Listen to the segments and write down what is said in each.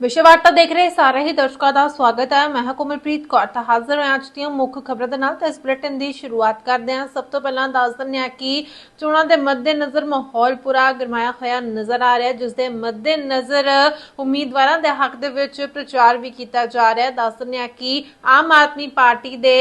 ਵਿਸ਼ਵਾਰਤਾ ਦੇਖ ਰਹੇ ਸਾਰੇ ਹੀ ਦਰਸ਼ਕਾਂ ਦਾ ਸਵਾਗਤ ਹੈ। ਮੈਂ ਹਾਂ ਕੋਮਲਪ੍ਰੀਤ ਕੌਰ। ਤਾਂ ਹਾਜ਼ਰ ਹਾਂ ਅੱਜ ਦੀਆਂ ਮੁੱਖ ਖਬਰਾਂ ਦੇ ਨਾਲ। ਤਾਂ ਇਸ ਬੁਲੇਟਿਨ ਦੀ ਸ਼ੁਰੂਆਤ ਕਰਦੇ ਹਾਂ। ਸਭ ਤੋਂ ਪਹਿਲਾਂ ਦੱਸ ਦਿੰਦੇ ਹਾਂ ਕਿ ਚੋਣਾਂ ਦੇ ਮੱਦੇਨਜ਼ਰ ਮਾਹੌਲ ਪੂਰਾ ਗਰਮਾਇਆ ਹੋਇਆ ਨਜ਼ਰ ਆ ਰਿਹਾ ਜਿਸ ਦੇ ਮੱਦੇਨਜ਼ਰ ਉਮੀਦਵਾਰਾਂ ਦੇ ਹੱਕ ਦੇ ਵਿੱਚ ਪ੍ਰਚਾਰ ਵੀ ਕੀਤਾ ਜਾ ਰਿਹਾ ਹੈ। ਦੱਸ ਦਿੰਦੇ ਹਾਂ ਕਿ ਆਮ ਆਦਮੀ ਪਾਰਟੀ ਦੇ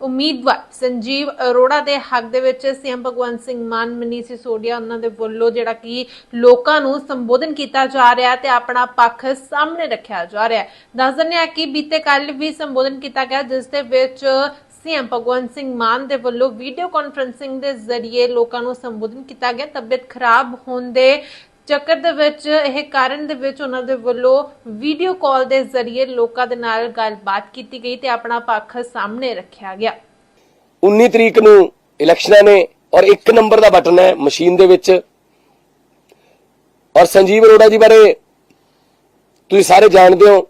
ਉਮੀਦਵਾਰ ਸੰਜੀਵ ਅਰੋੜਾ ਦੇ ਹੱਕ ਦੇ ਵਿੱਚ ਸੀਐਮ ਭਗਵੰਤ ਸਿੰਘ ਮਾਨ ਮਨੀ ਸਿਸੋਡੀਆ ਉਹਨਾਂ ਦੇ ਵੱਲੋਂ ਜਿਹੜਾ ਕਿ ਲੋਕਾਂ ਨੂੰ ਸੰਬੋਧਨ ਕੀਤਾ ਜਾ ਰਿਹਾ ਤੇ ਆਪਣਾ ਪੱਖ ਸਾਹਮਣੇ ਰੱਖਿਆ ਜਾ ਰਿਹਾ ਦੱਸ ਦਿੰਦੇ ਆ ਕਿ ਬੀਤੇ ਕੱਲ ਵੀ ਸੰਬੋਧਨ ਕੀਤਾ ਗਿਆ, ਜਿਸ ਦੇ ਵਿੱਚ ਸੀਐਮ ਭਗਵੰਤ ਸਿੰਘ ਮਾਨ ਦੇ ਵੱਲੋਂ ਵੀਡੀਓ ਕਾਨਫਰੰਸਿੰਗ ਦੇ ਜ਼ਰੀਏ ਲੋਕਾਂ ਨੂੰ ਸੰਬੋਧਨ ਕੀਤਾ ਗਿਆ। ਤਬੀਅਤ ਖਰਾਬ ਹੋਣ ਦੇ ਚੱਕਰ ਦੇ ਵਿੱਚ, ਇਹ ਕਾਰਨ ਦੇ ਵਿੱਚ ਉਹਨਾਂ ਦੇ ਵੱਲੋਂ ਵੀਡੀਓ ਕਾਲ ਦੇ ਜ਼ਰੀਏ ਲੋਕਾਂ ਦੇ ਨਾਲ ਗੱਲਬਾਤ ਕੀਤੀ ਗਈ ਤੇ ਆਪਣਾ ਪੱਖ ਸਾਹਮਣੇ ਰੱਖਿਆ ਗਿਆ। 19 ਤਰੀਕ ਨੂੰ ਇਲੈਕਸ਼ਨਾਂ ਨੇ ਔਰ ਇੱਕ ਨੰਬਰ ਦਾ ਬਟਨ ਹੈ ਮਸ਼ੀਨ ਦੇ ਵਿੱਚ। ਔਰ ਸੰਜੀਵ ਅਰੋੜਾ ਜੀ ਬਾਰੇ ਤੁਸੀਂ ਸਾਰੇ ਜਾਣਦੇ ਹੋ,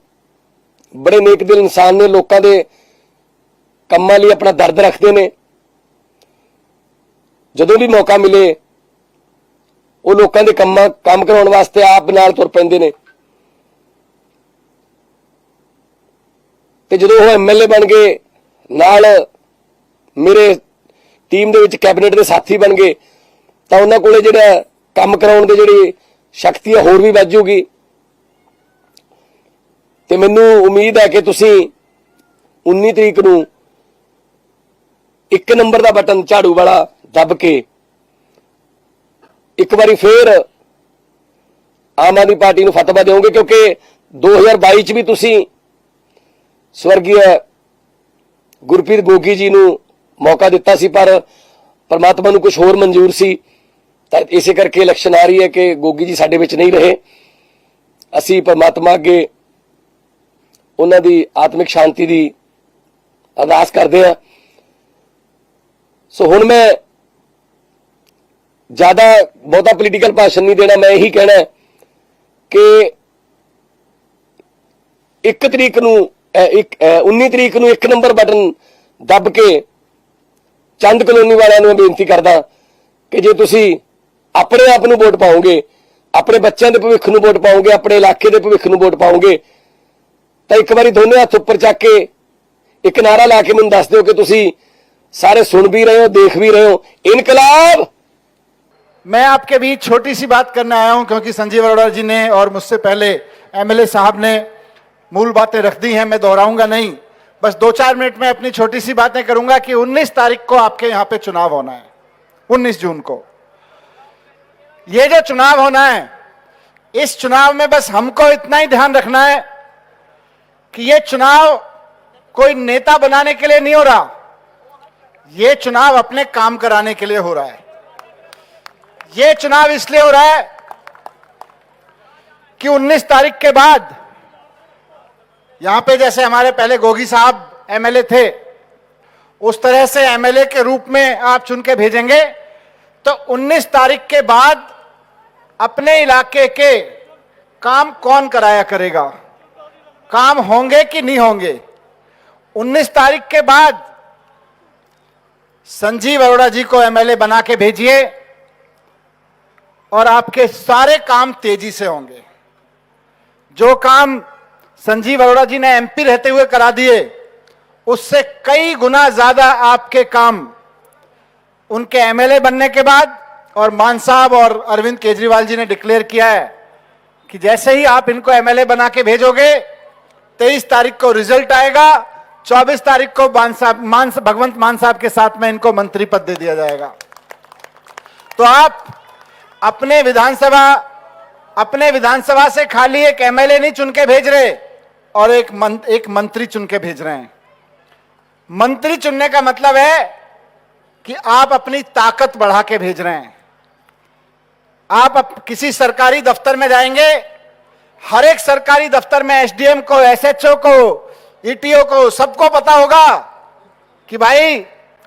ਬੜੇ ਨੇਕ ਦਿਲ ਇਨਸਾਨ ਨੇ, ਲੋਕਾਂ ਦੇ ਕੰਮਾਂ ਲਈ ਆਪਣਾ ਦਰਦ ਰੱਖਦੇ ਨੇ। ਜਦੋਂ ਵੀ ਮੌਕਾ ਮਿਲੇ ਉਹ ਲੋਕਾਂ ਦੇ ਕੰਮਾਂ, ਕੰਮ ਕਰਾਉਣ ਵਾਸਤੇ ਆਪ ਨਾਲ ਤੁਰ ਪੈਂਦੇ ਨੇ। ਤੇ ਜਦੋਂ ਉਹ ਐਮਐਲਏ ਬਣ ਗਏ, ਨਾਲ ਮੇਰੇ ਟੀਮ ਦੇ ਵਿੱਚ ਕੈਬਨਿਟ ਦੇ ਸਾਥੀ ਬਣ ਗਏ, ਤਾਂ ਉਹਨਾਂ ਕੋਲੇ ਜਿਹੜਾ ਕੰਮ ਕਰਾਉਣ ਦੇ ਜਿਹੜੀ ਸ਼ਕਤੀ ਹੈ ਹੋਰ ਵੀ ਵੱਧ ਜੂਗੀ ਤੇ ਮੈਨੂੰ ਉਮੀਦ ਹੈ ਕਿ ਤੁਸੀਂ 19 ਤਰੀਕ ਨੂੰ ਇੱਕ ਨੰਬਰ ਦਾ ਬਟਨ ਝਾੜੂ ਵਾਲਾ ਦੱਬ ਕੇ ਇੱਕ ਵਾਰੀ ਫੇਰ ਆਮ ਆਦਮੀ ਪਾਰਟੀ ਨੂੰ ਫਤਵਾ ਦਿਓਗੇ, ਕਿਉਂਕਿ 2022 ਚ ਵੀ ਤੁਸੀਂ ਸਵਰਗੀ ਗੁਰਪ੍ਰੀਤ ਗੋਗੀ ਜੀ ਨੂੰ ਮੌਕਾ ਦਿੱਤਾ ਸੀ, ਪਰ ਪਰਮਾਤਮਾ ਨੂੰ ਕੁਝ ਹੋਰ ਮਨਜ਼ੂਰ ਸੀ। ਤਾਂ ਇਸੇ ਕਰਕੇ ਇਲੈਕਸ਼ਨ ਆ ਰਹੀ ਹੈ ਕਿ ਗੋਗੀ ਜੀ ਸਾਡੇ ਵਿੱਚ ਨਹੀਂ ਰਹੇ। ਅਸੀਂ ਪਰਮਾਤਮਾ ਅੱਗੇ ਉਹਨਾਂ ਦੀ ਆਤਮਿਕ ਸ਼ਾਂਤੀ ਦੀ ਅਰਦਾਸ ਕਰਦੇ ਹਾਂ। ਸੋ ਹੁਣ ਮੈਂ ਜ਼ਿਆਦਾ ਬਹੁਤਾ ਪੋਲੀਟੀਕਲ ਭਾਸ਼ਣ ਨਹੀਂ ਦੇਣਾ ਮੈਂ ਇਹੀ ਕਹਿਣਾ ਕਿ 1 ਤਰੀਕ ਨੂੰ ਇੱਕ ਅਹ, 19 ਤਰੀਕ ਨੂੰ ਇੱਕ ਨੰਬਰ ਬਟਨ ਦੱਬ ਕੇ ਚੰਦ ਕਲੋਨੀ ਵਾਲਿਆਂ ਨੂੰ ਮੈਂ ਬੇਨਤੀ ਕਰਦਾ ਕਿ ਜੇ ਤੁਸੀਂ ਆਪਣੇ ਆਪ ਨੂੰ ਵੋਟ ਪਾਓਗੇ ਆਪਣੇ ਬੱਚਿਆਂ ਦੇ ਭਵਿੱਖ ਨੂੰ ਵੋਟ ਪਾਓਗੇ ਆਪਣੇ ਇਲਾਕੇ ਦੇ ਭਵਿੱਖ ਨੂੰ ਵੋਟ ਪਾਓਗੇ ਤਾਂ ਇੱਕ ਵਾਰੀ ਦੋਨੇ ਹੱਥ ਉੱਪਰ ਚੱਕ ਕੇ ਇੱਕ ਨਾਰਾ ਲਾ ਕੇ ਮੈਨੂੰ ਦੱਸ ਦਿਓ ਕਿ ਤੁਸੀਂ ਸਾਰੇ ਸੁਣ ਵੀ ਰਹੇ ਹੋ ਦੇਖ ਵੀ ਰਹੇ ਹੋ। ਇਨਕਲਾਬ! मैं आपके बीच छोटी सी बात करने आया हूँ, क्योंकि संजीव अरोड़ा जी ने और मुझसे पहले एमएलए साहब ने मूल बातें रख दी हैं, मैं दोहराऊँगा नहीं। बस दो चार मिनट में अपनी छोटी सी बातें करूँगा कि 19 तारीख को आपके यहाँ पे चुनाव होना है 19 जून को। ये जो चुनाव होना है, इस चुनाव में बस हमको इतना ही ध्यान रखना है कि ये चुनाव कोई नेता बनाने के लिए नहीं हो रहा, ये चुनाव अपने काम कराने के लिए हो रहा है। ये चुनाव इसलिए हो रहा है कि 19 तारीख के बाद यहाँ पे जैसे हमारे पहले गोगी साहब एमएलए थे, उस तरह से एमएलए के रूप में आप चुन के भेजेंगे। तो 19 तारीख के बाद अपने इलाके के काम कौन कराया करेगा? काम होंगे कि नहीं होंगे? 19 तारीख के बाद संजीव अरोड़ा जी को एमएलए बना के भेजिए। और आपके सारे काम तेज़ी से होंगे। जो काम संजीव अरोड़ा जी ने एमपी रहते हुए करा दिए, उससे कई गुना ज़्यादा आपके काम, उनके एमएलए बनने के बाद, और मान साहब और अरविंद केजरीवाल जी ने डिक्लेयर किया है कि जैसे ही आप इनको एमएलए बना के भेजोगे 23 तारीख को रिज़ल्ट आएगा 24 तारीख को मान साहब, मान, भगवंत मान साहब के साथ में इनको मंत्री पद दे दिया जाएगा। तो आप अपने विधानसभा अपने विधानसभा से खाली एक एमएलए नहीं चुन के भेज रहे और एक मं, एक मंत्री चुन के भेज रहे हैं। मंत्री चुनने का मतलब है कि आप अपनी ताकत बढ़ा के भेज रहे हैं। आप अप, किसी सरकारी दफ्तर में जाएँगे हर एक सरकारी दफ्तर में एसडीएम को एसएचओ को ईटीओ को सबको पता होगा कि भाई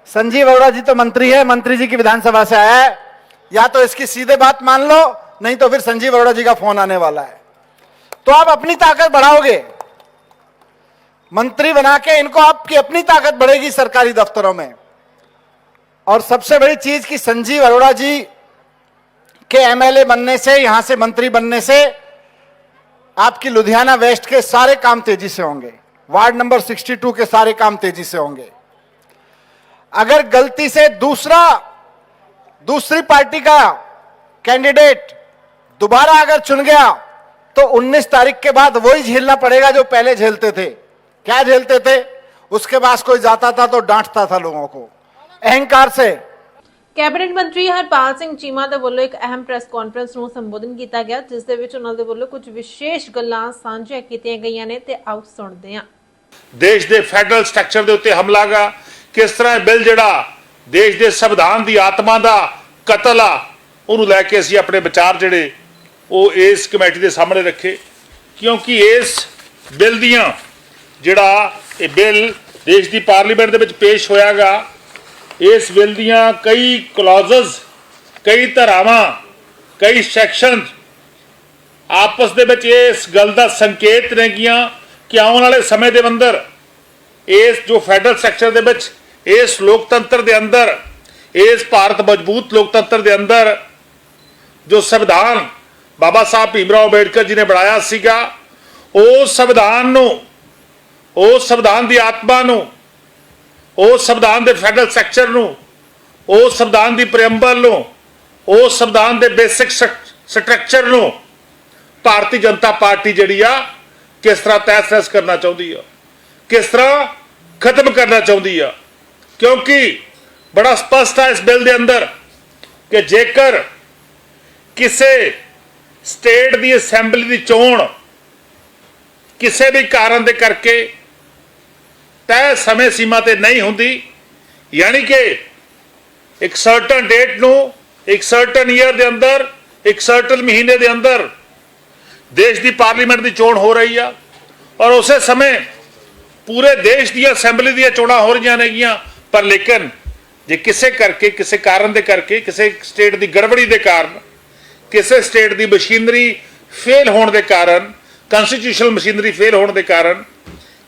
संजीव अरोड़ा जी तो मंत्री है मंत्री जी की विधानसभा से आया है। या तो इसकी सीधे बात मान लो, नहीं तो फिर संजीव अरोड़ा जी का फ़ोन आने वाला है। तो आप अपनी ताकत बढ़ाओगे। मंत्री बना के इनको आपकी अपनी ताकत बढ़ेगी सरकारी दफ्तरों में। और सबसे बड़ी चीज़ कि संजीव अरोड़ा जी के एमएलए बनने से, यहाँ से मंत्री बनने से, आपकी लुधियाना वेस्ट के सारे काम तेज़ी से होंगे। वार्ड नंबर 62 के सारे काम तेज़ी से होंगे। अगर गलती से दूसरा दूसरी पार्टी का कैंडिडेट दोबारा अगर चुन गया तो 19 तारीख के बाद वही झेलना पड़ेगा जो पहले झेलते थे क्या झेलते थे उसके पास कोई जाता था तो डांटता था लोगों को अहंकार से ਕੈਬਨਿਟ ਮੰਤਰੀ ਹਰਪਾਲ ਸਿੰਘ ਚੀਮਾ ਦੇ ਵੱਲੋਂ ਇੱਕ ਅਹਿਮ ਪ੍ਰੈਸ ਕਾਨਫਰੰਸ ਨੂੰ ਸੰਬੋਧਨ ਕੀਤਾ ਗਿਆ ਜਿਸ ਦੇ ਵਿੱਚ ਉਹਨਾਂ ਦੇ ਵੱਲੋਂ ਕੁਝ ਵਿਸ਼ੇਸ਼ ਗੱਲਾਂ ਸਾਂਝੀਆਂ ਕੀਤੀਆਂ ਗਈਆਂ ਨੇ ਤੇ ਆਓ ਸੁਣਦੇ ਹਾਂ ਦੇਸ਼ ਦੇ ਫੈਡਰਲ ਸਟਰਕਚਰ ਦੇ ਉੱਤੇ ਹਮਲਾ ਗਾ ਕਿਸ ਤਰ੍ਹਾਂ ਇਹ ਬਿੱਲ ਜਿਹੜਾ ਦੇਸ਼ ਦੇ ਸੰਵਿਧਾਨ ਦੀ ਆਤਮਾ ਦਾ ਕਤਲ ਆ, ਉਹਨੂੰ ਲੈ ਕੇ ਅਸੀਂ ਆਪਣੇ ਵਿਚਾਰ ਜਿਹੜੇ ਉਹ ਇਸ ਕਮੇਟੀ ਦੇ ਸਾਹਮਣੇ ਰੱਖੇ। ਕਿਉਂਕਿ ਇਸ ਬਿੱਲ ਦੀਆਂ ਜਿਹੜਾ ਇਹ ਬਿੱਲ ਦੇਸ਼ ਦੀ ਪਾਰਲੀਮੈਂਟ ਦੇ ਵਿੱਚ ਪੇਸ਼ ਹੋਇਆਗਾ, ਇਸ ਬਿੱਲ ਦੀਆਂ ਕਈ ਕਲੌਜ਼ਸ ਕਈ ਧਾਰਾਵਾਂ, ਕਈ ਸੈਕਸ਼ਨ ਆਪਸ ਦੇ ਵਿੱਚ ਇਸ ਗੱਲ ਦਾ ਸੰਕੇਤ ਨੇਗੀਆਂ ਕਿ ਆਉਣ ਵਾਲੇ ਸਮੇਂ ਦੇ ਅੰਦਰ ਇਸ ਜੋ ਫੈਡਰਲ ਸੈਕਟਰ ਦੇ ਵਿੱਚ ਇਸ ਲੋਕਤੰਤਰ ਦੇ ਅੰਦਰ, ਇਸ ਭਾਰਤ ਮਜ਼ਬੂਤ ਲੋਕਤੰਤਰ ਦੇ ਅੰਦਰ ਜੋ ਸੰਵਿਧਾਨ ਬਾਬਾ ਸਾਹਿਬ ਭੀਮਰਾਓ ਅੰਬੇਡਕਰ ਜੀ ਨੇ ਬਣਾਇਆ ਸੀਗਾ ਉਸ ਸੰਵਿਧਾਨ ਨੂੰ ਉਸ ਸੰਵਿਧਾਨ ਦੀ ਆਤਮਾ ਨੂੰ ਉਸ ਸੰਵਿਧਾਨ ਦੇ ਫੈਡਰਲ ਸਟਰਕਚਰ ਨੂੰ ਉਸ ਸੰਵਿਧਾਨ ਦੀ ਪ੍ਰੀਐਮਬਲ ਨੂੰ ਉਸ ਸੰਵਿਧਾਨ ਦੇ ਬੇਸਿਕ ਸਟਰਕਚਰ ਨੂੰ ਭਾਰਤੀ ਜਨਤਾ ਪਾਰਟੀ ਜਿਹੜੀ ਆ, ਕਿਸ ਤਰ੍ਹਾਂ ਤਹਿਸ ਕਰਨਾ ਚਾਹੁੰਦੀ ਆ, ਕਿਸ ਤਰ੍ਹਾਂ ਖਤਮ ਕਰਨਾ ਚਾਹੁੰਦੀ ਆ ਕਿਉਂਕਿ ਬੜਾ ਸਪਸ਼ਟ ਹੈ ਇਸ ਬਿੱਲ ਦੇ ਅੰਦਰ ਕਿ ਜੇਕਰ ਕਿਸੇ ਸਟੇਟ ਦੀ ਅਸੈਂਬਲੀ ਦੀ ਚੋਣ ਕਿਸੇ ਵੀ ਕਾਰਨ ਦੇ ਕਰਕੇ ਤੈਅ ਸਮੇਂ ਸੀਮਾ ਤੇ ਨਹੀਂ ਹੁੰਦੀ, ਯਾਨੀ ਕਿ ਇੱਕ ਸਰਟਨ ਡੇਟ ਨੂੰ ਇੱਕ ਸਰਟਨ ਈਅਰ ਦੇ ਅੰਦਰ, ਇੱਕ ਸਰਟਨ ਮਹੀਨੇ ਦੇ ਅੰਦਰ ਦੇਸ਼ ਦੀ ਪਾਰਲੀਮੈਂਟ ਦੀ ਚੋਣ ਹੋ ਰਹੀ ਆ ਔਰ ਉਸੇ ਸਮੇਂ ਪੂਰੇ ਦੇਸ਼ ਦੀਆਂ ਅਸੈਂਬਲੀ ਦੀਆਂ ਚੋਣਾਂ ਹੋ ਰਹੀਆਂ ਨੇਗੀਆਂ। ਪਰ ਲੇਕਿਨ ਜੇ ਕਿਸੇ ਕਰਕੇ, ਕਿਸੇ ਕਾਰਨ ਦੇ ਕਰਕੇ, ਕਿਸੇ ਸਟੇਟ ਦੀ ਗੜਬੜੀ ਦੇ ਕਾਰਨ, ਕਿਸੇ ਸਟੇਟ ਦੀ ਮਸ਼ੀਨਰੀ ਫੇਲ ਹੋਣ ਦੇ ਕਾਰਨ ਕਨਸਟੀਟਿਊਸ਼ਨਲ ਮਸ਼ੀਨਰੀ ਫੇਲ ਹੋਣ ਦੇ ਕਾਰਨ,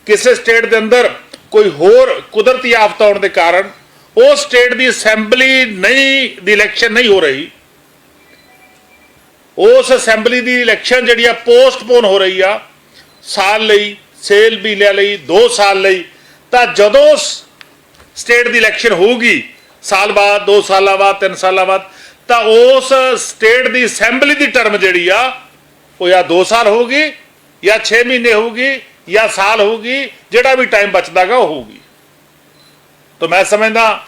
ਕਿਸੇ ਸਟੇਟ ਦੇ ਅੰਦਰ ਕੋਈ ਹੋਰ ਕੁਦਰਤੀ ਆਫਤ ਆਉਣ ਦੇ ਕਾਰਨ, ਉਹ ਸਟੇਟ ਦੀ ਅਸੈਂਬਲੀ ਨਹੀਂ, ਦੀ ਇਲੈਕਸ਼ਨ ਨਹੀਂ ਹੋ ਰਹੀ। ਉਸ ਅਸੈਂਬਲੀ ਦੀ ਇਲੈਕਸ਼ਨ ਜਿਹੜੀ ਆ ਪੋਸਟਪੋਨ ਹੋ ਰਹੀ ਆ, ਸਾਲ ਲਈ ਸੇਲ ਮਹੀਨਿਆਂ ਲਈ 2 ਸਾਲ ਲਈ, ਤਾਂ ਜਦੋਂ ਸਟੇਟ ਦੀ ਇਲੈਕਸ਼ਨ ਹੋਊਗੀ, ਸਾਲ ਬਾਅਦ 2 ਸਾਲਾਂ ਬਾਅਦ 3 ਸਾਲਾਂ ਬਾਅਦ, ਤਾਂ ਉਸ ਸਟੇਟ ਦੀ ਅਸੈਂਬਲੀ ਦੀ ਟਰਮ ਜਿਹੜੀ ਆ, ਉਹ ਜਾਂ 2 ਸਾਲ ਹੋਊਗੀ, ਜਾਂ 6 ਮਹੀਨੇ ਹੋਊਗੀ, ਜਾਂ ਸਾਲ ਹੋਊਗੀ, ਜਿਹੜਾ ਵੀ ਟਾਈਮ ਬਚਦਾਗਾ ਉਹ ਹੋਊਗੀ। ਤਾਂ ਮੈਂ ਸਮਝਦਾ,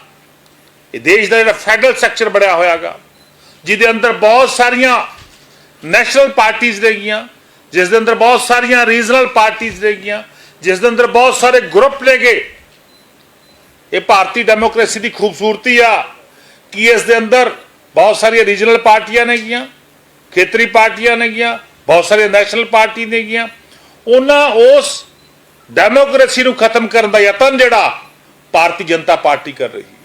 ਇਹ ਦੇਸ਼ ਦਾ ਜਿਹੜਾ ਫੈਡਰਲ ਸਟਰਕਚਰ ਬਣਿਆ ਹੋਇਆਗਾ ਜਿਹਦੇ ਅੰਦਰ ਬਹੁਤ ਸਾਰੀਆਂ ਨੈਸ਼ਨਲ ਪਾਰਟੀਆਂ ਨੇਗੀਆਂ ਜਿਸ ਦੇ ਅੰਦਰ ਬਹੁਤ ਸਾਰੀਆਂ ਰੀਜਨਲ ਪਾਰਟੀਆਂ ਨੇਗੀਆਂ ਜਿਸ ਦੇ ਅੰਦਰ ਬਹੁਤ ਸਾਰੇ ਗਰੁੱਪ ਨੇਗੇ ਇਹ ਭਾਰਤੀ ਡੈਮੋਕ੍ਰੇਸੀ ਦੀ ਖੂਬਸੂਰਤੀ ਆ। ਕਿ ਇਸ ਦੇ ਅੰਦਰ ਬਹੁਤ ਸਾਰੀਆਂ ਰੀਜਨਲ ਪਾਰਟੀਆਂ ਨੇਗੀਆਂ, ਖੇਤਰੀ ਪਾਰਟੀਆਂ ਨੇਗੀਆਂ, ਬਹੁਤ ਸਾਰੀਆਂ ਨੈਸ਼ਨਲ ਪਾਰਟੀ ਨੇਗੀਆਂ। ਉਹਨਾਂ ਉਸ ਡੈਮੋਕ੍ਰੇਸੀ ਨੂੰ ਖਤਮ ਕਰਨ ਦਾ ਯਤਨ ਜਿਹੜਾ ਭਾਰਤੀ ਜਨਤਾ ਪਾਰਟੀ ਕਰ ਰਹੀ ਹੈ।